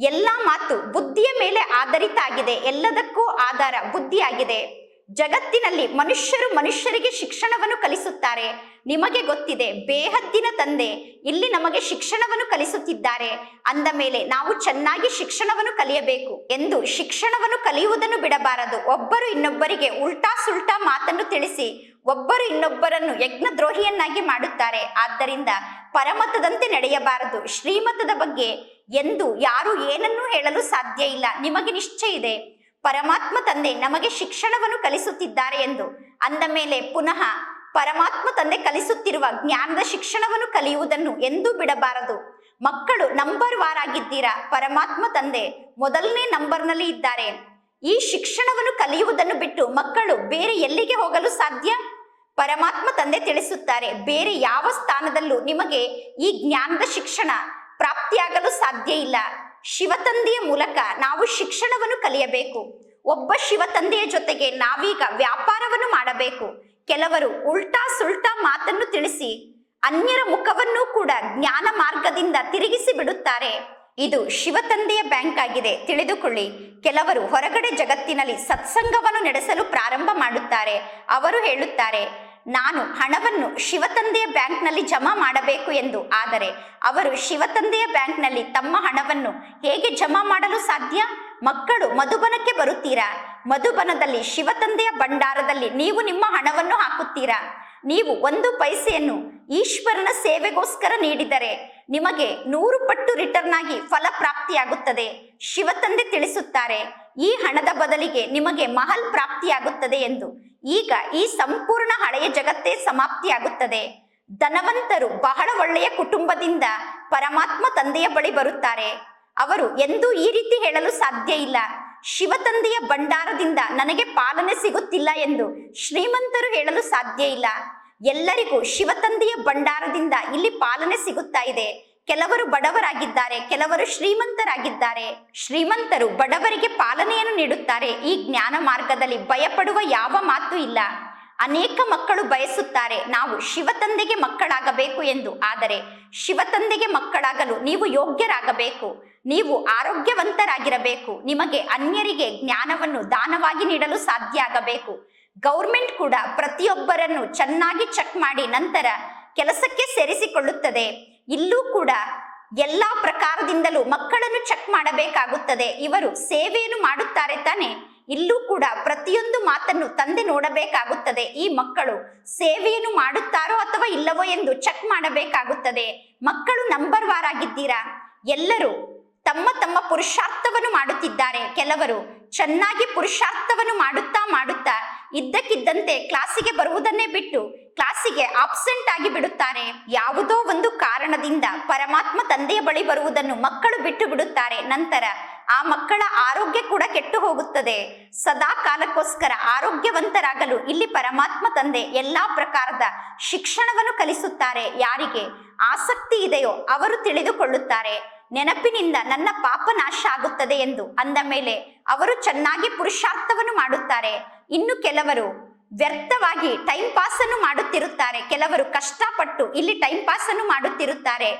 ಎಲ್ಲ ಮಾತು ಬುದ್ಧಿಯ ಮೇಲೆ ಆಧಾರಿತ ಆಗಿದೆ. ಎಲ್ಲದಕ್ಕೂ ಆಧಾರ ಬುದ್ಧಿಯಾಗಿದೆ. ಜಗತ್ತಿನಲ್ಲಿ ಮನುಷ್ಯರು ಮನುಷ್ಯರಿಗೆ ಶಿಕ್ಷಣವನ್ನು ಕಲಿಸುತ್ತಾರೆ. ನಿಮಗೆ ಗೊತ್ತಿದೆ, ಬೇಹದ್ದಿನ ತಂದೆ ಇಲ್ಲಿ ನಮಗೆ ಶಿಕ್ಷಣವನ್ನು ಕಲಿಸುತ್ತಿದ್ದಾರೆ. ಅಂದ ಮೇಲೆ ನಾವು ಚೆನ್ನಾಗಿ ಶಿಕ್ಷಣವನ್ನು ಕಲಿಯಬೇಕು ಎಂದು ಶಿಕ್ಷಣವನ್ನು ಕಲಿಯುವುದನ್ನು ಬಿಡಬಾರದು. ಒಬ್ಬರು ಇನ್ನೊಬ್ಬರಿಗೆ ಉಲ್ಟಾ ಸುಲ್ಟಾ ಮಾತನ್ನು ತಿಳಿಸಿ, ಒಬ್ಬರು ಇನ್ನೊಬ್ಬರನ್ನು ಯಜ್ಞದ್ರೋಹಿಯನ್ನಾಗಿ ಮಾಡುತ್ತಾರೆ. ಆದ್ದರಿಂದ ಪರಮತದಂತೆ ನಡೆಯಬಾರದು. ಶ್ರೀಮತದ ಬಗ್ಗೆ ಎಂದು ಯಾರು ಏನನ್ನೂ ಹೇಳಲು ಸಾಧ್ಯ ಇಲ್ಲ. ನಿಮಗೆ ನಿಶ್ಚಯ ಇದೆ. ಪರಮಾತ್ಮ ತಂದೆ ನಮಗೆ ಶಿಕ್ಷಣವನ್ನು ಕಲಿಸುತ್ತಿದ್ದಾರೆ ಎಂದು. ಅಂದ ಮೇಲೆ ಪುನಃ ಪರಮಾತ್ಮ ತಂದೆ ಕಲಿಸುತ್ತಿರುವ ಜ್ಞಾನದ ಶಿಕ್ಷಣವನ್ನು ಕಲಿಯುವುದನ್ನು ಎಂದೂ ಬಿಡಬಾರದು. ಮಕ್ಕಳು ನಂಬರ್ ವಾರ್ ಆಗಿದ್ದೀರಾ? ಪರಮಾತ್ಮ ತಂದೆ ಮೊದಲನೇ ನಂಬರ್ನಲ್ಲಿ ಇದ್ದಾರೆ. ಈ ಶಿಕ್ಷಣವನ್ನು ಕಲಿಯುವುದನ್ನು ಬಿಟ್ಟು ಮಕ್ಕಳು ಬೇರೆ ಎಲ್ಲಿಗೆ ಹೋಗಲು ಸಾಧ್ಯ? ಪರಮಾತ್ಮ ತಂದೆ ತಿಳಿಸುತ್ತಾರೆ, ಬೇರೆ ಯಾವ ಸ್ಥಾನದಲ್ಲೂ ನಿಮಗೆ ಈ ಜ್ಞಾನದ ಶಿಕ್ಷಣ ಪ್ರಾಪ್ತಿಯಾಗಲು ಸಾಧ್ಯ ಇಲ್ಲ. ಶಿವತಂದೆಯ ಮೂಲಕ ನಾವು ಶಿಕ್ಷಣವನ್ನು ಕಲಿಯಬೇಕು. ಒಬ್ಬ ಶಿವತಂದೆಯ ಜೊತೆಗೆ ನಾವೀಗ ವ್ಯಾಪಾರವನ್ನು ಮಾಡಬೇಕು. ಕೆಲವರು ಉಲ್ಟಾ ಸುಲ್ಟಾ ಮಾತನ್ನು ತಿಳಿಸಿ, ಅನ್ಯರ ಮುಖವನ್ನು ಕೂಡ ಜ್ಞಾನ ಮಾರ್ಗದಿಂದ ತಿರುಗಿಸಿ ಬಿಡುತ್ತಾರೆ. ಇದು ಶಿವತಂದೆಯ ಬ್ಯಾಂಕ್ ಆಗಿದೆ. ತಿಳಿದುಕೊಳ್ಳಿ. ಕೆಲವರು ಹೊರಗಡೆ ಜಗತ್ತಿನಲ್ಲಿ ಸತ್ಸಂಗವನ್ನು ನಡೆಸಲು ಪ್ರಾರಂಭ ಮಾಡುತ್ತಾರೆ. ಅವರು ಹೇಳುತ್ತಾರೆ ನಾನು ಹಣವನ್ನು ಶಿವತಂದೆಯ ಬ್ಯಾಂಕ್ನಲ್ಲಿ ಜಮಾ ಮಾಡಬೇಕು ಎಂದು. ಆದರೆ ಅವರು ಶಿವತಂದೆಯ ಬ್ಯಾಂಕ್ನಲ್ಲಿ ತಮ್ಮ ಹಣವನ್ನು ಹೇಗೆ ಜಮಾ ಮಾಡಲು ಸಾಧ್ಯ? ಮಕ್ಕಳು ಮಧುಬನಕ್ಕೆ ಬರುತ್ತೀರಾ? ಮಧುಬನದಲ್ಲಿ ಶಿವತಂದೆಯ ಭಂಡಾರದಲ್ಲಿ ನೀವು ನಿಮ್ಮ ಹಣವನ್ನು ಹಾಕುತ್ತೀರಾ? ನೀವು ಒಂದು ಪೈಸೆಯನ್ನು ಈಶ್ವರನ ಸೇವೆಗೋಸ್ಕರ ನೀಡಿದರೆ ನಿಮಗೆ ನೂರು ಪಟ್ಟು ರಿಟರ್ನ್ ಆಗಿ ಫಲ ಪ್ರಾಪ್ತಿಯಾಗುತ್ತದೆ. ಶಿವತಂದೆ ತಿಳಿಸುತ್ತಾರೆ, ಈ ಹಣದ ಬದಲಿಗೆ ನಿಮಗೆ ಮಹಲ್ ಪ್ರಾಪ್ತಿಯಾಗುತ್ತದೆ ಎಂದು. ಈಗ ಈ ಸಂಪೂರ್ಣ ಹಳೆಯ ಜಗತ್ತೇ ಸಮಾಪ್ತಿಯಾಗುತ್ತದೆ. ಧನವಂತರು ಬಹಳ ಒಳ್ಳೆಯ ಕುಟುಂಬದಿಂದ ಪರಮಾತ್ಮ ತಂದೆಯ ಬಳಿ ಬರುತ್ತಾರೆ. ಅವರು ಎಂದೂ ಈ ರೀತಿ ಹೇಳಲು ಸಾಧ್ಯ ಇಲ್ಲ. ಶಿವ ತಂದೆಯ ಭಂಡಾರದಿಂದ ನನಗೆ ಪಾಲನೆ ಸಿಗುತ್ತಿಲ್ಲ ಎಂದು ಶ್ರೀಮಂತರು ಹೇಳಲು ಸಾಧ್ಯ ಇಲ್ಲ. ಎಲ್ಲರಿಗೂ ಶಿವ ತಂದೆಯ ಭಂಡಾರದಿಂದ ಇಲ್ಲಿ ಪಾಲನೆ ಸಿಗುತ್ತಾ ಇದೆ. ಕೆಲವರು ಬಡವರಾಗಿದ್ದಾರೆ, ಕೆಲವರು ಶ್ರೀಮಂತರಾಗಿದ್ದಾರೆ. ಶ್ರೀಮಂತರು ಬಡವರಿಗೆ ಪಾಲನೆಯನ್ನು ನೀಡುತ್ತಾರೆ. ಈ ಜ್ಞಾನ ಮಾರ್ಗದಲ್ಲಿ ಭಯಪಡುವ ಯಾವ ಮಾತು ಇಲ್ಲ. ಅನೇಕ ಮಕ್ಕಳು ಬಯಸುತ್ತಾರೆ, ನಾವು ಶಿವತಂದೆಗೆ ಮಕ್ಕಳಾಗಬೇಕು ಎಂದು. ಆದರೆ ಶಿವತಂದೆಗೆ ಮಕ್ಕಳಾಗಲು ನೀವು ಯೋಗ್ಯರಾಗಬೇಕು. ನೀವು ಆರೋಗ್ಯವಂತರಾಗಿರಬೇಕು. ನಿಮಗೆ ಅನ್ಯರಿಗೆ ಜ್ಞಾನವನ್ನು ದಾನವಾಗಿ ನೀಡಲು ಸಾಧ್ಯ ಆಗಬೇಕು. ಗೌರ್ಮೆಂಟ್ ಕೂಡ ಪ್ರತಿಯೊಬ್ಬರನ್ನು ಚೆನ್ನಾಗಿ ಚೆಕ್ ಮಾಡಿ ನಂತರ ಕೆಲಸಕ್ಕೆ ಸೇರಿಸಿಕೊಳ್ಳುತ್ತದೆ. ಇಲ್ಲೂ ಕೂಡ ಎಲ್ಲಾ ಪ್ರಕಾರದಿಂದಲೂ ಮಕ್ಕಳನ್ನು ಚೆಕ್ ಮಾಡಬೇಕಾಗುತ್ತದೆ. ಇವರು ಸೇವೆಯನ್ನು ಮಾಡುತ್ತಾರೆ ತಾನೆ. ಇಲ್ಲೂ ಕೂಡ ಪ್ರತಿಯೊಂದು ಮಾತನ್ನು ತಂದೆ ನೋಡಬೇಕಾಗುತ್ತದೆ. ಈ ಮಕ್ಕಳು ಸೇವೆಯನ್ನು ಮಾಡುತ್ತಾರೋ ಅಥವಾ ಇಲ್ಲವೋ ಎಂದು ಚೆಕ್ ಮಾಡಬೇಕಾಗುತ್ತದೆ. ಮಕ್ಕಳು ನಂಬರ್ ವಾರ್ ಆಗಿದ್ದೀರಾ? ಎಲ್ಲರೂ ತಮ್ಮ ತಮ್ಮ ಪುರುಷಾರ್ಥವನ್ನು ಮಾಡುತ್ತಿದ್ದಾರೆ. ಕೆಲವರು ಚೆನ್ನಾಗಿ ಪುರುಷಾರ್ಥವನ್ನು ಮಾಡುತ್ತಾ ಮಾಡುತ್ತಾ ಇದ್ದಕ್ಕಿದ್ದಂತೆ ಕ್ಲಾಸಿಗೆ ಬರುವುದನ್ನೇ ಬಿಟ್ಟು ಕ್ಲಾಸಿಗೆ ಆಬ್ಸೆಂಟ್ ಆಗಿ ಬಿಡುತ್ತಾರೆ. ಯಾವುದೋ ಒಂದು ಕಾರಣದಿಂದ ಪರಮಾತ್ಮ ತಂದೆಯ ಬಳಿ ಬರುವುದನ್ನು ಮಕ್ಕಳು ಬಿಟ್ಟು ಬಿಡುತ್ತಾರೆ. ನಂತರ ಆ ಮಕ್ಕಳ ಆರೋಗ್ಯ ಕೂಡ ಕೆಟ್ಟು ಹೋಗುತ್ತದೆ. ಸದಾ ಕಾಲಕ್ಕೋಸ್ಕರ ಆರೋಗ್ಯವಂತರಾಗಲು ಇಲ್ಲಿ ಪರಮಾತ್ಮ ತಂದೆ ಎಲ್ಲಾ ಪ್ರಕಾರದ ಶಿಕ್ಷಣವನ್ನು ಕಲಿಸುತ್ತಾರೆ. ಯಾರಿಗೆ ಆಸಕ್ತಿ ಇದೆಯೋ ಅವರು ತಿಳಿದುಕೊಳ್ಳುತ್ತಾರೆ. ನೆನಪಿನಿಂದ ನನ್ನ ಪಾಪ ನಾಶ ಆಗುತ್ತದೆ ಎಂದು ಅಂದ ಮೇಲೆ ಅವರು ಚೆನ್ನಾಗಿ ಪುರುಷಾರ್ಥವನ್ನು ಮಾಡುತ್ತಾರೆ. ಇನ್ನು ಕೆಲವರು ವ್ಯರ್ಥವಾಗಿ ಟೈಮ್ ಪಾಸ್ ಅನ್ನು ಮಾಡುತ್ತಿರುತ್ತಾರೆ. ಕೆಲವರು ಕಷ್ಟಪಟ್ಟು ಇಲ್ಲಿ ಟೈಮ್ ಪಾಸ್ ಅನ್ನು ಮಾಡುತ್ತಿರುತ್ತಾರೆ.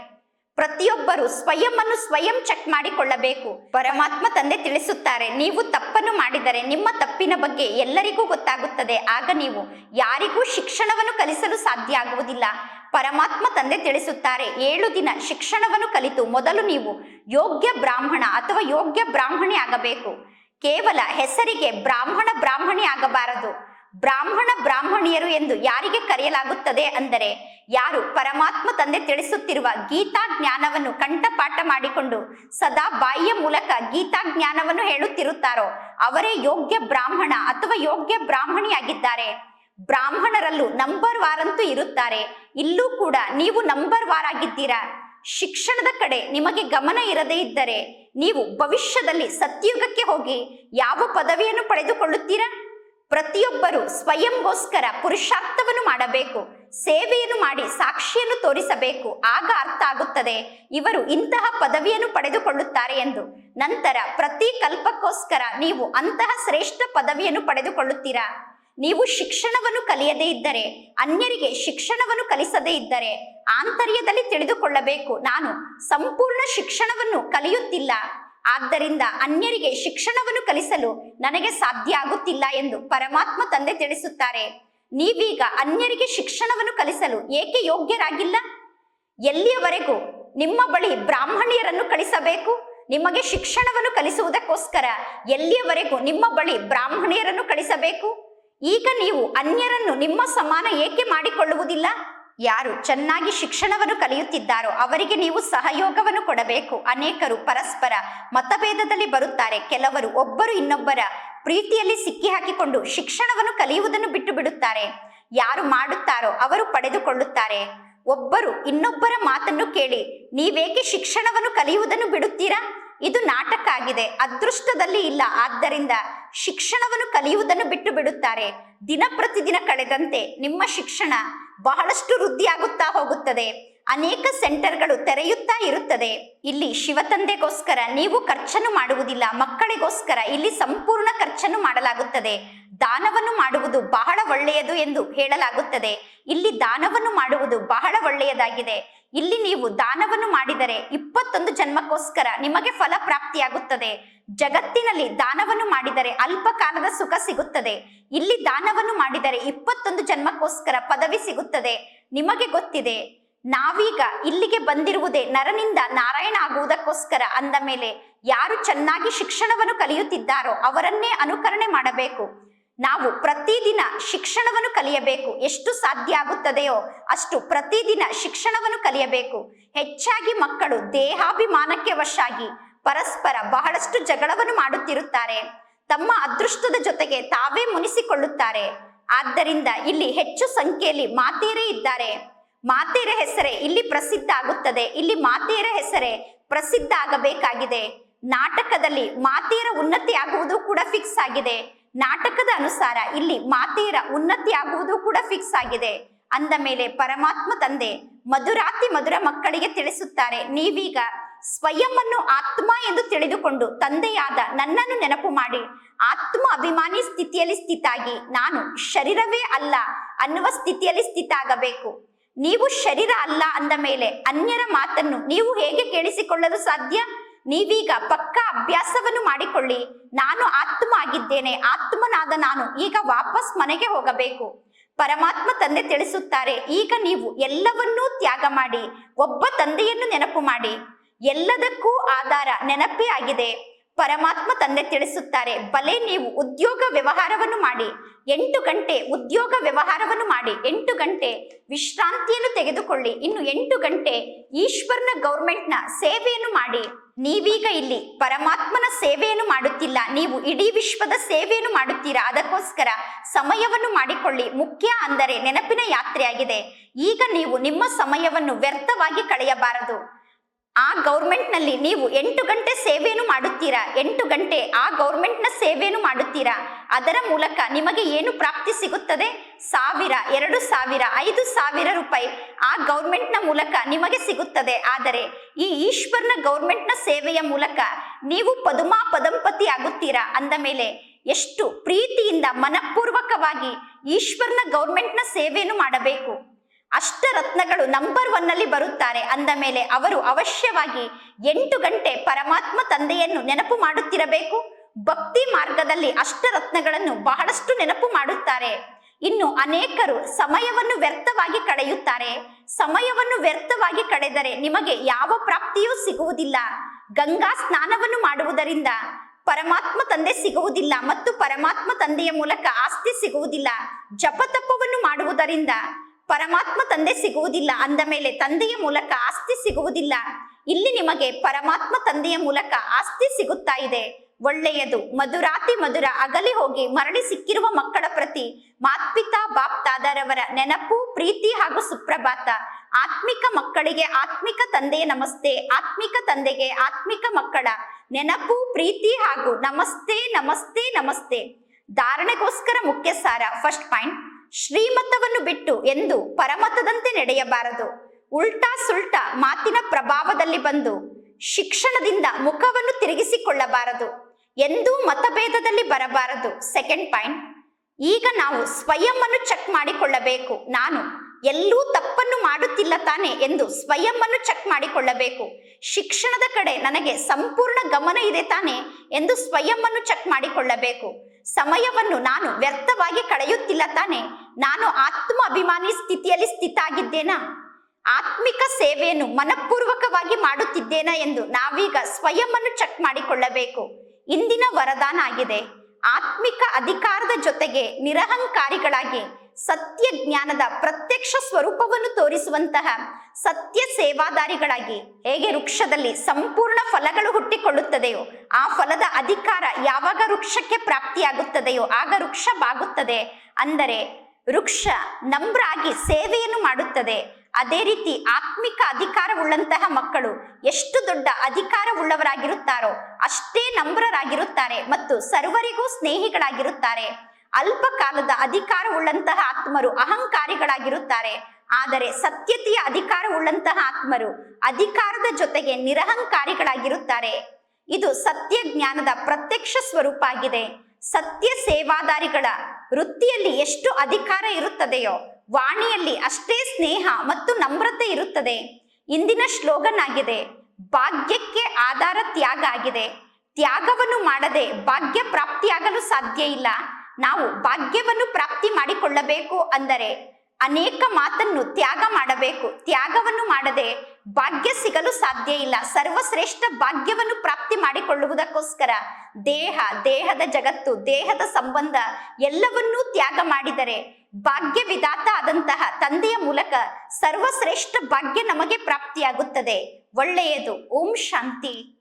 ಪ್ರತಿಯೊಬ್ಬರು ಸ್ವಯಂ ಅನ್ನು ಸ್ವಯಂ ಚೆಕ್ ಮಾಡಿಕೊಳ್ಳಬೇಕು. ಪರಮಾತ್ಮ ತಂದೆ ತಿಳಿಸುತ್ತಾರೆ, ನೀವು ತಪ್ಪನ್ನು ಮಾಡಿದರೆ ನಿಮ್ಮ ತಪ್ಪಿನ ಬಗ್ಗೆ ಎಲ್ಲರಿಗೂ ಗೊತ್ತಾಗುತ್ತದೆ. ಆಗ ನೀವು ಯಾರಿಗೂ ಶಿಕ್ಷಣವನ್ನು ಕಲಿಸಲು ಸಾಧ್ಯ ಆಗುವುದಿಲ್ಲ. ಪರಮಾತ್ಮ ತಂದೆ ತಿಳಿಸುತ್ತಾರೆ, ಏಳು ದಿನ ಶಿಕ್ಷಣವನ್ನು ಕಲಿತು ಮೊದಲು ನೀವು ಯೋಗ್ಯ ಬ್ರಾಹ್ಮಣ ಅಥವಾ ಯೋಗ್ಯ ಬ್ರಾಹ್ಮಣಿ ಆಗಬೇಕು. ಕೇವಲ ಹೆಸರಿಗೆ ಬ್ರಾಹ್ಮಣ ಬ್ರಾಹ್ಮಣಿ ಆಗಬಾರದು. ಬ್ರಾಹ್ಮಣ ಬ್ರಾಹ್ಮಣಿಯರು ಎಂದು ಯಾರಿಗೆ ಕರೆಯಲಾಗುತ್ತದೆ ಅಂದರೆ ಯಾರು ಪರಮಾತ್ಮ ತಂದೆ ತಿಳಿಸುತ್ತಿರುವ ಗೀತಾ ಜ್ಞಾನವನ್ನು ಕಂಠಪಾಠ ಮಾಡಿಕೊಂಡು ಸದಾ ಬಾಯಿಯ ಮೂಲಕ ಗೀತಾ ಜ್ಞಾನವನ್ನು ಹೇಳುತ್ತಿರುತ್ತಾರೋ, ಅವರೇ ಯೋಗ್ಯ ಬ್ರಾಹ್ಮಣ ಅಥವಾ ಯೋಗ್ಯ ಬ್ರಾಹ್ಮಣಿಯಾಗಿದ್ದಾರೆ. ಬ್ರಾಹ್ಮಣರಲ್ಲೂ ನಂಬರ್ ವಾರ್ ಅಂತೂ ಇರುತ್ತಾರೆ. ಇಲ್ಲೂ ಕೂಡ ನೀವು ನಂಬರ್ ವಾರ್ ಆಗಿದ್ದೀರಾ? ಶಿಕ್ಷಣದ ಕಡೆ ನಿಮಗೆ ಗಮನ ಇರದೇ ಇದ್ದರೆ ನೀವು ಭವಿಷ್ಯದಲ್ಲಿ ಸತ್ಯುಗಕ್ಕೆ ಹೋಗಿ ಯಾವ ಪದವಿಯನ್ನು ಪಡೆದುಕೊಳ್ಳುತ್ತೀರಾ? ಪ್ರತಿಯೊಬ್ಬರು ಸ್ವಯಂಗೋಸ್ಕರ ಪುರುಷಾರ್ಥವನ್ನು ಮಾಡಬೇಕು, ಸೇವೆಯನ್ನು ಮಾಡಿ ಸಾಕ್ಷಿಯನ್ನು ತೋರಿಸಬೇಕು. ಆಗ ಅರ್ಥ ಆಗುತ್ತದೆ, ಇವರು ಇಂತಹ ಪದವಿಯನ್ನು ಪಡೆದುಕೊಳ್ಳುತ್ತಾರೆ ಎಂದು. ನಂತರ ಪ್ರತಿ ಕಲ್ಪಕ್ಕೋಸ್ಕರ ನೀವು ಅಂತಹ ಶ್ರೇಷ್ಠ ಪದವಿಯನ್ನು ಪಡೆದುಕೊಳ್ಳುತ್ತೀರಾ? ನೀವು ಶಿಕ್ಷಣವನ್ನು ಕಲಿಯದೇ ಇದ್ದರೆ, ಅನ್ಯರಿಗೆ ಶಿಕ್ಷಣವನ್ನು ಕಲಿಸದೇ ಇದ್ದರೆ ಆಂತರ್ಯದಲ್ಲಿ ತಿಳಿದುಕೊಳ್ಳಬೇಕು. ನಾನು ಸಂಪೂರ್ಣ ಶಿಕ್ಷಣವನ್ನು ಕಲಿಯುತ್ತಿಲ್ಲ. ಆದ್ದರಿಂದ ಅನ್ಯರಿಗೆ ಶಿಕ್ಷಣವನ್ನು ಕಲಿಸಲು ನನಗೆ ಸಾಧ್ಯ ಆಗುತ್ತಿಲ್ಲ ಎಂದು ಪರಮಾತ್ಮ ತಂದೆ ತಿಳಿಸುತ್ತಾರೆ. ನೀವೀಗ ಅನ್ಯರಿಗೆ ಶಿಕ್ಷಣವನ್ನು ಕಲಿಸಲು ಏಕೆ ಯೋಗ್ಯರಾಗಿಲ್ಲ? ಎಲ್ಲಿಯವರೆಗೂ ನಿಮ್ಮ ಬಳಿ ಬ್ರಾಹ್ಮಣಿಯರನ್ನು ಕಳಿಸಬೇಕು? ನಿಮಗೆ ಶಿಕ್ಷಣವನ್ನು ಕಲಿಸುವುದಕ್ಕೋಸ್ಕರ ಎಲ್ಲಿಯವರೆಗೂ ನಿಮ್ಮ ಬಳಿ ಬ್ರಾಹ್ಮಣಿಯರನ್ನು ಕಳಿಸಬೇಕು? ಈಗ ನೀವು ಅನ್ಯರನ್ನು ನಿಮ್ಮ ಸಮಾನ ಏಕೆ ಮಾಡಿಕೊಳ್ಳುವುದಿಲ್ಲ? ಯಾರು ಚೆನ್ನಾಗಿ ಶಿಕ್ಷಣವನ್ನು ಕಲಿಯುತ್ತಿದ್ದಾರೋ ಅವರಿಗೆ ನೀವು ಸಹಯೋಗವನ್ನು ಕೊಡಬೇಕು. ಅನೇಕರು ಪರಸ್ಪರ ಮತಭೇದದಲ್ಲಿ ಬರುತ್ತಾರೆ. ಕೆಲವರು ಒಬ್ಬರು ಇನ್ನೊಬ್ಬರ ಪ್ರೀತಿಯಲ್ಲಿ ಸಿಕ್ಕಿ ಹಾಕಿಕೊಂಡು ಶಿಕ್ಷಣವನ್ನು ಕಲಿಯುವುದನ್ನು ಬಿಟ್ಟು ಬಿಡುತ್ತಾರೆ ಯಾರು ಮಾಡುತ್ತಾರೋ ಅವರು ಪಡೆದುಕೊಳ್ಳುತ್ತಾರೆ. ಒಬ್ಬರು ಇನ್ನೊಬ್ಬರ ಮಾತನ್ನು ಕೇಳಿ, ನೀವೇಕೆ ಶಿಕ್ಷಣವನ್ನು ಕಲಿಯುವುದನ್ನು ಬಿಡುತ್ತೀರಾ? ಇದು ನಾಟಕ ಆಗಿದೆ ಅದೃಷ್ಟದಲ್ಲಿ ಇಲ್ಲ. ಆದ್ದರಿಂದ ಶಿಕ್ಷಣವನ್ನು ಕಲಿಯುವುದನ್ನು ಬಿಟ್ಟು ಬಿಡುತ್ತಾರೆ ದಿನ ಪ್ರತಿದಿನ ಕಳೆದಂತೆ ನಿಮ್ಮ ಶಿಕ್ಷಣ ಬಹಳಷ್ಟು ವೃದ್ಧಿಯಾಗುತ್ತಾ ಹೋಗುತ್ತದೆ. ಅನೇಕ ಸೆಂಟರ್ಗಳು ತೆರೆಯುತ್ತಾ ಇರುತ್ತದೆ. ಇಲ್ಲಿ ಶಿವತಂದೆಗೋಸ್ಕರ ನೀವು ಖರ್ಚನ್ನು ಮಾಡುವುದಿಲ್ಲ. ಮಕ್ಕಳಿಗೋಸ್ಕರ ಇಲ್ಲಿ ಸಂಪೂರ್ಣ ಖರ್ಚನ್ನು ಮಾಡಲಾಗುತ್ತದೆ. ದಾನವನ್ನು ಮಾಡುವುದು ಬಹಳ ಒಳ್ಳೆಯದು ಎಂದು ಹೇಳಲಾಗುತ್ತದೆ. ಇಲ್ಲಿ ದಾನವನ್ನು ಮಾಡುವುದು ಬಹಳ ಒಳ್ಳೆಯದಾಗಿದೆ. ಇಲ್ಲಿ ನೀವು ದಾನವನ್ನು ಮಾಡಿದರೆ ಇಪ್ಪತ್ತೊಂದು ಜನ್ಮಕ್ಕೋಸ್ಕರ ನಿಮಗೆ ಫಲ ಪ್ರಾಪ್ತಿಯಾಗುತ್ತದೆ. ಜಗತ್ತಿನಲ್ಲಿ ದಾನವನ್ನು ಮಾಡಿದರೆ ಅಲ್ಪ ಕಾಲದ ಸುಖ ಸಿಗುತ್ತದೆ. ಇಲ್ಲಿ ದಾನವನ್ನು ಮಾಡಿದರೆ ಇಪ್ಪತ್ತೊಂದು ಜನ್ಮಕ್ಕೋಸ್ಕರ ಪದವಿ ಸಿಗುತ್ತದೆ. ನಿಮಗೆ ಗೊತ್ತಿದೆ, ನಾವೀಗ ಇಲ್ಲಿಗೆ ಬಂದಿರುವುದೇ ನರನಿಂದ ನಾರಾಯಣ ಆಗುವುದಕ್ಕೋಸ್ಕರ ಅಂದ ಮೇಲೆ ಯಾರು ಚೆನ್ನಾಗಿ ಶಿಕ್ಷಣವನ್ನು ಕಲಿಯುತ್ತಿದ್ದಾರೋ ಅವರನ್ನೇ ಅನುಕರಣೆ ಮಾಡಬೇಕು. ನಾವು ಪ್ರತಿದಿನ ಶಿಕ್ಷಣವನ್ನು ಕಲಿಯಬೇಕು. ಎಷ್ಟು ಸಾಧ್ಯ ಆಗುತ್ತದೆಯೋ ಅಷ್ಟು ಪ್ರತಿದಿನ ಶಿಕ್ಷಣವನ್ನು ಕಲಿಯಬೇಕು. ಹೆಚ್ಚಾಗಿ ಮಕ್ಕಳು ದೇಹಾಭಿಮಾನಕ್ಕೆ ವಶಾಗಿ ಪರಸ್ಪರ ಬಹಳಷ್ಟು ಜಗಳವನ್ನು ಮಾಡುತ್ತಿರುತ್ತಾರೆ. ತಮ್ಮ ಅದೃಷ್ಟದ ಜೊತೆಗೆ ತಾವೇ ಮುನಿಸಿಕೊಳ್ಳುತ್ತಾರೆ. ಆದ್ದರಿಂದ ಇಲ್ಲಿ ಹೆಚ್ಚು ಸಂಖ್ಯೆಯಲ್ಲಿ ಮಾತೇರೇ ಇದ್ದಾರೆ. ಮಾತೇರ ಹೆಸರೇ ಇಲ್ಲಿ ಪ್ರಸಿದ್ಧ ಆಗುತ್ತದೆ. ಇಲ್ಲಿ ಮಾತೇರ ಹೆಸರೇ ಪ್ರಸಿದ್ಧ ಆಗಬೇಕಾಗಿದೆ. ನಾಟಕದಲ್ಲಿ ಮಾತೆಯರ ಉನ್ನತಿ ಆಗುವುದು ಕೂಡ ಫಿಕ್ಸ್ ಆಗಿದೆ. ನಾಟಕದ ಅನುಸಾರ ಇಲ್ಲಿ ಮಾತೆಯರ ಉನ್ನತಿ ಆಗುವುದು ಕೂಡ ಫಿಕ್ಸ್ ಆಗಿದೆ. ಅಂದ ಮೇಲೆ ಪರಮಾತ್ಮ ತಂದೆ ಮಧುರಾತಿ ಮಧುರ ಮಕ್ಕಳಿಗೆ ತಿಳಿಸುತ್ತಾರೆ, ನೀವೀಗ ಸ್ವಯಂ ಅನ್ನು ಆತ್ಮ ಎಂದು ತಿಳಿದುಕೊಂಡು ತಂದೆಯಾದ ನನ್ನನ್ನು ನೆನಪು ಮಾಡಿ. ಆತ್ಮ ಅಭಿಮಾನಿ ಸ್ಥಿತಿಯಲ್ಲಿ ಸ್ಥಿತಾಗಿ, ನಾನು ಶರೀರವೇ ಅಲ್ಲ ಅನ್ನುವ ಸ್ಥಿತಿಯಲ್ಲಿ ಸ್ಥಿತ ಆಗಬೇಕು ನೀವು ಶರೀರ ಅಲ್ಲ ಅಂದ ಮೇಲೆ ಅನ್ಯರ ಮಾತನ್ನು ನೀವು ಹೇಗೆ ಕೇಳಿಸಿಕೊಳ್ಳಲು ಸಾಧ್ಯ? ನೀವೀಗ ಪಕ್ಕ ಅಭ್ಯಾಸವನ್ನು ಮಾಡಿಕೊಳ್ಳಿ. ನಾನು ಆತ್ಮ ಆಗಿದ್ದೇನೆ. ಆತ್ಮನಾದ ನಾನು ಈಗ ವಾಪಸ್ ಮನೆಗೆ ಹೋಗಬೇಕು. ಪರಮಾತ್ಮ ತಂದೆ ತಿಳಿಸುತ್ತಾರೆ, ಈಗ ನೀವು ಎಲ್ಲವನ್ನೂ ತ್ಯಾಗ ಮಾಡಿ, ಒಬ್ಬ ತಂದೆಯನ್ನು ನೆನಪು ಮಾಡಿ. ಎಲ್ಲದಕ್ಕೂ ಆಧಾರ, ನೆನಪೇ ಆಗಿದೆ. ಪರಮಾತ್ಮ ತಂದೆ ತಿಳಿಸುತ್ತಾರೆ, ಬಲೆ ನೀವು ಉದ್ಯೋಗ ವ್ಯವಹಾರವನ್ನು ಮಾಡಿ, ಎಂಟು ಗಂಟೆ ಉದ್ಯೋಗ ವ್ಯವಹಾರವನ್ನು ಮಾಡಿ, ಎಂಟು ಗಂಟೆ ವಿಶ್ರಾಂತಿಯನ್ನು ತೆಗೆದುಕೊಳ್ಳಿ, ಇನ್ನು ಎಂಟು ಗಂಟೆ ಈಶ್ವರನ ಗೌರ್ಮೆಂಟ್ನ ಸೇವೆಯನ್ನು ಮಾಡಿ. ನೀವೀಗ ಇಲ್ಲಿ ಪರಮಾತ್ಮನ ಸೇವೆಯನ್ನು ಮಾಡುತ್ತಿಲ್ಲ, ನೀವು ಇಡೀ ವಿಶ್ವದ ಸೇವೆಯನ್ನು ಮಾಡುತ್ತೀರಾ? ಅದಕ್ಕೋಸ್ಕರ ಸಮಯವನ್ನು ಮಾಡಿಕೊಳ್ಳಿ. ಮುಖ್ಯ ಅಂದರೆ ನೆನಪಿನ ಯಾತ್ರೆಯಾಗಿದೆ. ಈಗ ನೀವು ನಿಮ್ಮ ಸಮಯವನ್ನು ವ್ಯರ್ಥವಾಗಿ ಕಳೆಯಬಾರದು. ಆ ಗೌರ್ಮೆಂಟ್ನಲ್ಲಿ ನೀವು ಎಂಟು ಗಂಟೆ ಸೇವೆಯನ್ನು ಮಾಡುತ್ತೀರಾ? ಎಂಟು ಗಂಟೆ ಆ ಗೌರ್ಮೆಂಟ್ನ ಸೇವೆಯನ್ನು ಮಾಡುತ್ತೀರಾ? ಅದರ ಮೂಲಕ ನಿಮಗೆ ಏನು ಪ್ರಾಪ್ತಿ ಸಿಗುತ್ತದೆ? ಸಾವಿರ, ಎರಡು ಸಾವಿರ, ಐದು ಸಾವಿರ ರೂಪಾಯಿ ಆ ಗೌರ್ಮೆಂಟ್ನ ಮೂಲಕ ನಿಮಗೆ ಸಿಗುತ್ತದೆ. ಆದರೆ ಈ ಈಶ್ವರನ ಗೌರ್ಮೆಂಟ್ನ ಸೇವೆಯ ಮೂಲಕ ನೀವು ಪದುಮಾ ಪದಂಪತಿ ಆಗುತ್ತೀರಾ? ಅಂದ ಮೇಲೆ ಎಷ್ಟು ಪ್ರೀತಿಯಿಂದ ಮನಪೂರ್ವಕವಾಗಿ ಈಶ್ವರನ ಗೌರ್ಮೆಂಟ್ನ ಸೇವೆಯನ್ನು ಮಾಡಬೇಕು. ಅಷ್ಟರತ್ನಗಳು ನಂಬರ್ ಒನ್ ಅಲ್ಲಿ ಬರುತ್ತಾರೆ. ಅಂದ ಮೇಲೆ ಅವರು ಅವಶ್ಯವಾಗಿ ಎಂಟು ಗಂಟೆ ಪರಮಾತ್ಮ ತಂದೆಯನ್ನು ನೆನಪು ಮಾಡುತ್ತಿರಬೇಕು. ಭಕ್ತಿ ಮಾರ್ಗದಲ್ಲಿ ಅಷ್ಟರತ್ನಗಳನ್ನು ಬಹಳಷ್ಟು ನೆನಪು ಮಾಡುತ್ತಾರೆ. ಇನ್ನು ಅನೇಕರು ಸಮಯವನ್ನು ವ್ಯರ್ಥವಾಗಿ ಕಳೆಯುತ್ತಾರೆ. ಸಮಯವನ್ನು ವ್ಯರ್ಥವಾಗಿ ಕಳೆದರೆ ನಿಮಗೆ ಯಾವ ಪ್ರಾಪ್ತಿಯೂ ಸಿಗುವುದಿಲ್ಲ. ಗಂಗಾ ಸ್ನಾನವನ್ನು ಮಾಡುವುದರಿಂದ ಪರಮಾತ್ಮ ತಂದೆ ಸಿಗುವುದಿಲ್ಲ ಮತ್ತು ಪರಮಾತ್ಮ ತಂದೆಯ ಮೂಲಕ ಆಸ್ತಿ ಸಿಗುವುದಿಲ್ಲ. ಜಪತಪವನ್ನು ಮಾಡುವುದರಿಂದ ಪರಮಾತ್ಮ ತಂದೆ ಸಿಗುವುದಿಲ್ಲ. ಅಂದ ಮೇಲೆ ತಂದೆಯ ಮೂಲಕ ಆಸ್ತಿ ಸಿಗುವುದಿಲ್ಲ. ಇಲ್ಲಿ ನಿಮಗೆ ಪರಮಾತ್ಮ ತಂದೆಯ ಮೂಲಕ ಆಸ್ತಿ ಸಿಗುತ್ತಾ ಇದೆ. ಒಳ್ಳೆಯದು. ಮಧುರಾತಿ ಮಧುರ ಅಗಲಿ ಹೋಗಿ ಮರಳಿ ಸಿಕ್ಕಿರುವ ಮಕ್ಕಳ ಪ್ರತಿ ಮಾತ್ಪಿತಾ ಬಾಪ್ತಾದರವರ ನೆನಪು, ಪ್ರೀತಿ ಹಾಗೂ ಸುಪ್ರಭಾತ. ಆತ್ಮಿಕ ಮಕ್ಕಳಿಗೆ ಆತ್ಮಿಕ ತಂದೆಯ ನಮಸ್ತೆ. ಆತ್ಮಿಕ ತಂದೆಗೆ ಆತ್ಮಿಕ ಮಕ್ಕಳ ನೆನಪು, ಪ್ರೀತಿ ಹಾಗೂ ನಮಸ್ತೆ ನಮಸ್ತೆ ನಮಸ್ತೆ. ಧಾರಣೆಗೋಸ್ಕರ ಮುಖ್ಯ ಸಾರ ಫಸ್ಟ್ ಪಾಯಿಂಟ್. ಶ್ರೀಮತವನ್ನು ಬಿಟ್ಟು ಎಂದು ಪರಮತದಂತೆ ನಡೆಯಬಾರದು. ಉಲ್ಟಾ ಸುಲ್ಟಾ ಮಾತಿನ ಪ್ರಭಾವದಲ್ಲಿ ಬಂದು ಶಿಕ್ಷಣದಿಂದ ಮುಖವನ್ನು ತಿರುಗಿಸಿಕೊಳ್ಳಬಾರದು. ಎಂದೂ ಮತಭೇದದಲ್ಲಿ ಬರಬಾರದು. ಸೆಕೆಂಡ್ ಪಾಯಿಂಟ್ ಈಗ ನಾವು ಸ್ವಯಂ ಅನ್ನು ಚೆಕ್ ಮಾಡಿಕೊಳ್ಳಬೇಕು. ನಾನು ಎಲ್ಲೂ ತಪ್ಪನ್ನು ಮಾಡುತ್ತಿಲ್ಲ ತಾನೆ ಎಂದು ಸ್ವಯಂನ್ನು ಚೆಕ್ ಮಾಡಿಕೊಳ್ಳಬೇಕು. ಶಿಕ್ಷಣದ ಕಡೆ ನನಗೆ ಸಂಪೂರ್ಣ ಗಮನ ಇದೆ ತಾನೆ ಎಂದು ಸ್ವಯಂನ್ನು ಚೆಕ್ ಮಾಡಿಕೊಳ್ಳಬೇಕು. ಸಮಯವನ್ನು ನಾನು ವ್ಯರ್ಥವಾಗಿ ಕಳೆಯುತ್ತಿಲ್ಲ ತಾನೆ. ನಾನು ಆತ್ಮ ಅಭಿಮಾನಿ ಸ್ಥಿತಿಯಲ್ಲಿ ಸ್ಥಿತಾಗಿದ್ದೇನಾ? ಆತ್ಮಿಕ ಸೇವೆಯನ್ನು ಮನಪೂರ್ವಕವಾಗಿ ಮಾಡುತ್ತಿದ್ದೇನಾ ಎಂದು ನಾವೀಗ ಸ್ವಯಂನ್ನು ಚೆಕ್ ಮಾಡಿಕೊಳ್ಳಬೇಕು. ಇಂದಿನ ವರದಾನ ಆಗಿದೆ. ಆತ್ಮಿಕ ಅಧಿಕಾರದ ಜೊತೆಗೆ ನಿರಹಂಕಾರಿಗಳಾಗಿ ಸತ್ಯ ಜ್ಞಾನದ ಪ್ರತ್ಯಕ್ಷ ಸ್ವರೂಪವನ್ನು ತೋರಿಸುವಂತಹ ಸತ್ಯ ಸೇವಾದಾರಿಗಳಾಗಿ ಹೇಗೆ ವೃಕ್ಷದಲ್ಲಿ ಸಂಪೂರ್ಣ ಫಲಗಳು ಹುಟ್ಟಿಕೊಳ್ಳುತ್ತದೆಯೋ, ಆ ಫಲದ ಅಧಿಕಾರ ಯಾವಾಗ ವೃಕ್ಷಕ್ಕೆ ಪ್ರಾಪ್ತಿಯಾಗುತ್ತದೆಯೋ, ಆಗ ವೃಕ್ಷ ಬಾಗುತ್ತದೆ. ಅಂದರೆ ವೃಕ್ಷ ನಮ್ರಾಗಿ ಸೇವೆಯನ್ನು ಮಾಡುತ್ತದೆ. ಅದೇ ರೀತಿ ಆತ್ಮಿಕ ಅಧಿಕಾರವುಳ್ಳಂತಹ ಮಕ್ಕಳು ಎಷ್ಟು ದೊಡ್ಡ ಅಧಿಕಾರವುಳ್ಳವರಾಗಿರುತ್ತಾರೋ ಅಷ್ಟೇ ನಮ್ರರಾಗಿರುತ್ತಾರೆ ಮತ್ತು ಸರ್ವರಿಗೂ ಸ್ನೇಹಿಗಳಾಗಿರುತ್ತಾರೆ. ಅಲ್ಪ ಕಾಲದ ಅಧಿಕಾರವುಳ್ಳಂತಹ ಆತ್ಮರು ಅಹಂಕಾರಿಗಳಾಗಿರುತ್ತಾರೆ. ಆದರೆ ಸತ್ಯತೆಯ ಅಧಿಕಾರವುಳ್ಳಂತಹ ಆತ್ಮರು ಅಧಿಕಾರದ ಜೊತೆಗೆ ನಿರಹಂಕಾರಿಗಳಾಗಿರುತ್ತಾರೆ. ಇದು ಸತ್ಯ ಜ್ಞಾನದ ಪ್ರತ್ಯಕ್ಷ ಸ್ವರೂಪ ಆಗಿದೆ ಸತ್ಯ ಸೇವಾದಾರಿಗಳ ವೃತ್ತಿಯಲ್ಲಿ ಎಷ್ಟು ಅಧಿಕಾರ ಇರುತ್ತದೆಯೋ, ವಾಣಿಯಲ್ಲಿ ಅಷ್ಟೇ ಸ್ನೇಹ ಮತ್ತು ನಮ್ರತೆ ಇರುತ್ತದೆ. ಇಂದಿನ ಶ್ಲೋಗನ್ ಆಗಿದೆ ಭಾಗ್ಯಕ್ಕೆ ಆಧಾರ ತ್ಯಾಗ ಆಗಿದೆ. ತ್ಯಾಗವನ್ನು ಮಾಡದೆ ಭಾಗ್ಯ ಪ್ರಾಪ್ತಿಯಾಗಲು ಸಾಧ್ಯ ಇಲ್ಲ. ನಾವು ಭಾಗ್ಯವನ್ನು ಪ್ರಾಪ್ತಿ ಮಾಡಿಕೊಳ್ಳಬೇಕು ಅಂದರೆ ಅನೇಕ ಮಾತನ್ನು ತ್ಯಾಗ ಮಾಡಬೇಕು. ತ್ಯಾಗವನ್ನು ಮಾಡದೆ ಭಾಗ್ಯ ಸಿಗಲು ಸಾಧ್ಯ ಇಲ್ಲ. ಸರ್ವಶ್ರೇಷ್ಠ ಭಾಗ್ಯವನ್ನು ಪ್ರಾಪ್ತಿ ಮಾಡಿಕೊಳ್ಳುವುದಕ್ಕೋಸ್ಕರ ದೇಹ, ದೇಹದ ಜಗತ್ತು, ದೇಹದ ಸಂಬಂಧ ಎಲ್ಲವನ್ನೂ ತ್ಯಾಗ ಮಾಡಿದರೆ ಭಾಗ್ಯ ವಿಧಾತ ಆದಂತಹ ತಂದೆಯ ಮೂಲಕ ಸರ್ವಶ್ರೇಷ್ಠ ಭಾಗ್ಯ ನಮಗೆ ಪ್ರಾಪ್ತಿಯಾಗುತ್ತದೆ. ಒಳ್ಳೆಯದು. ಓಂ ಶಾಂತಿ.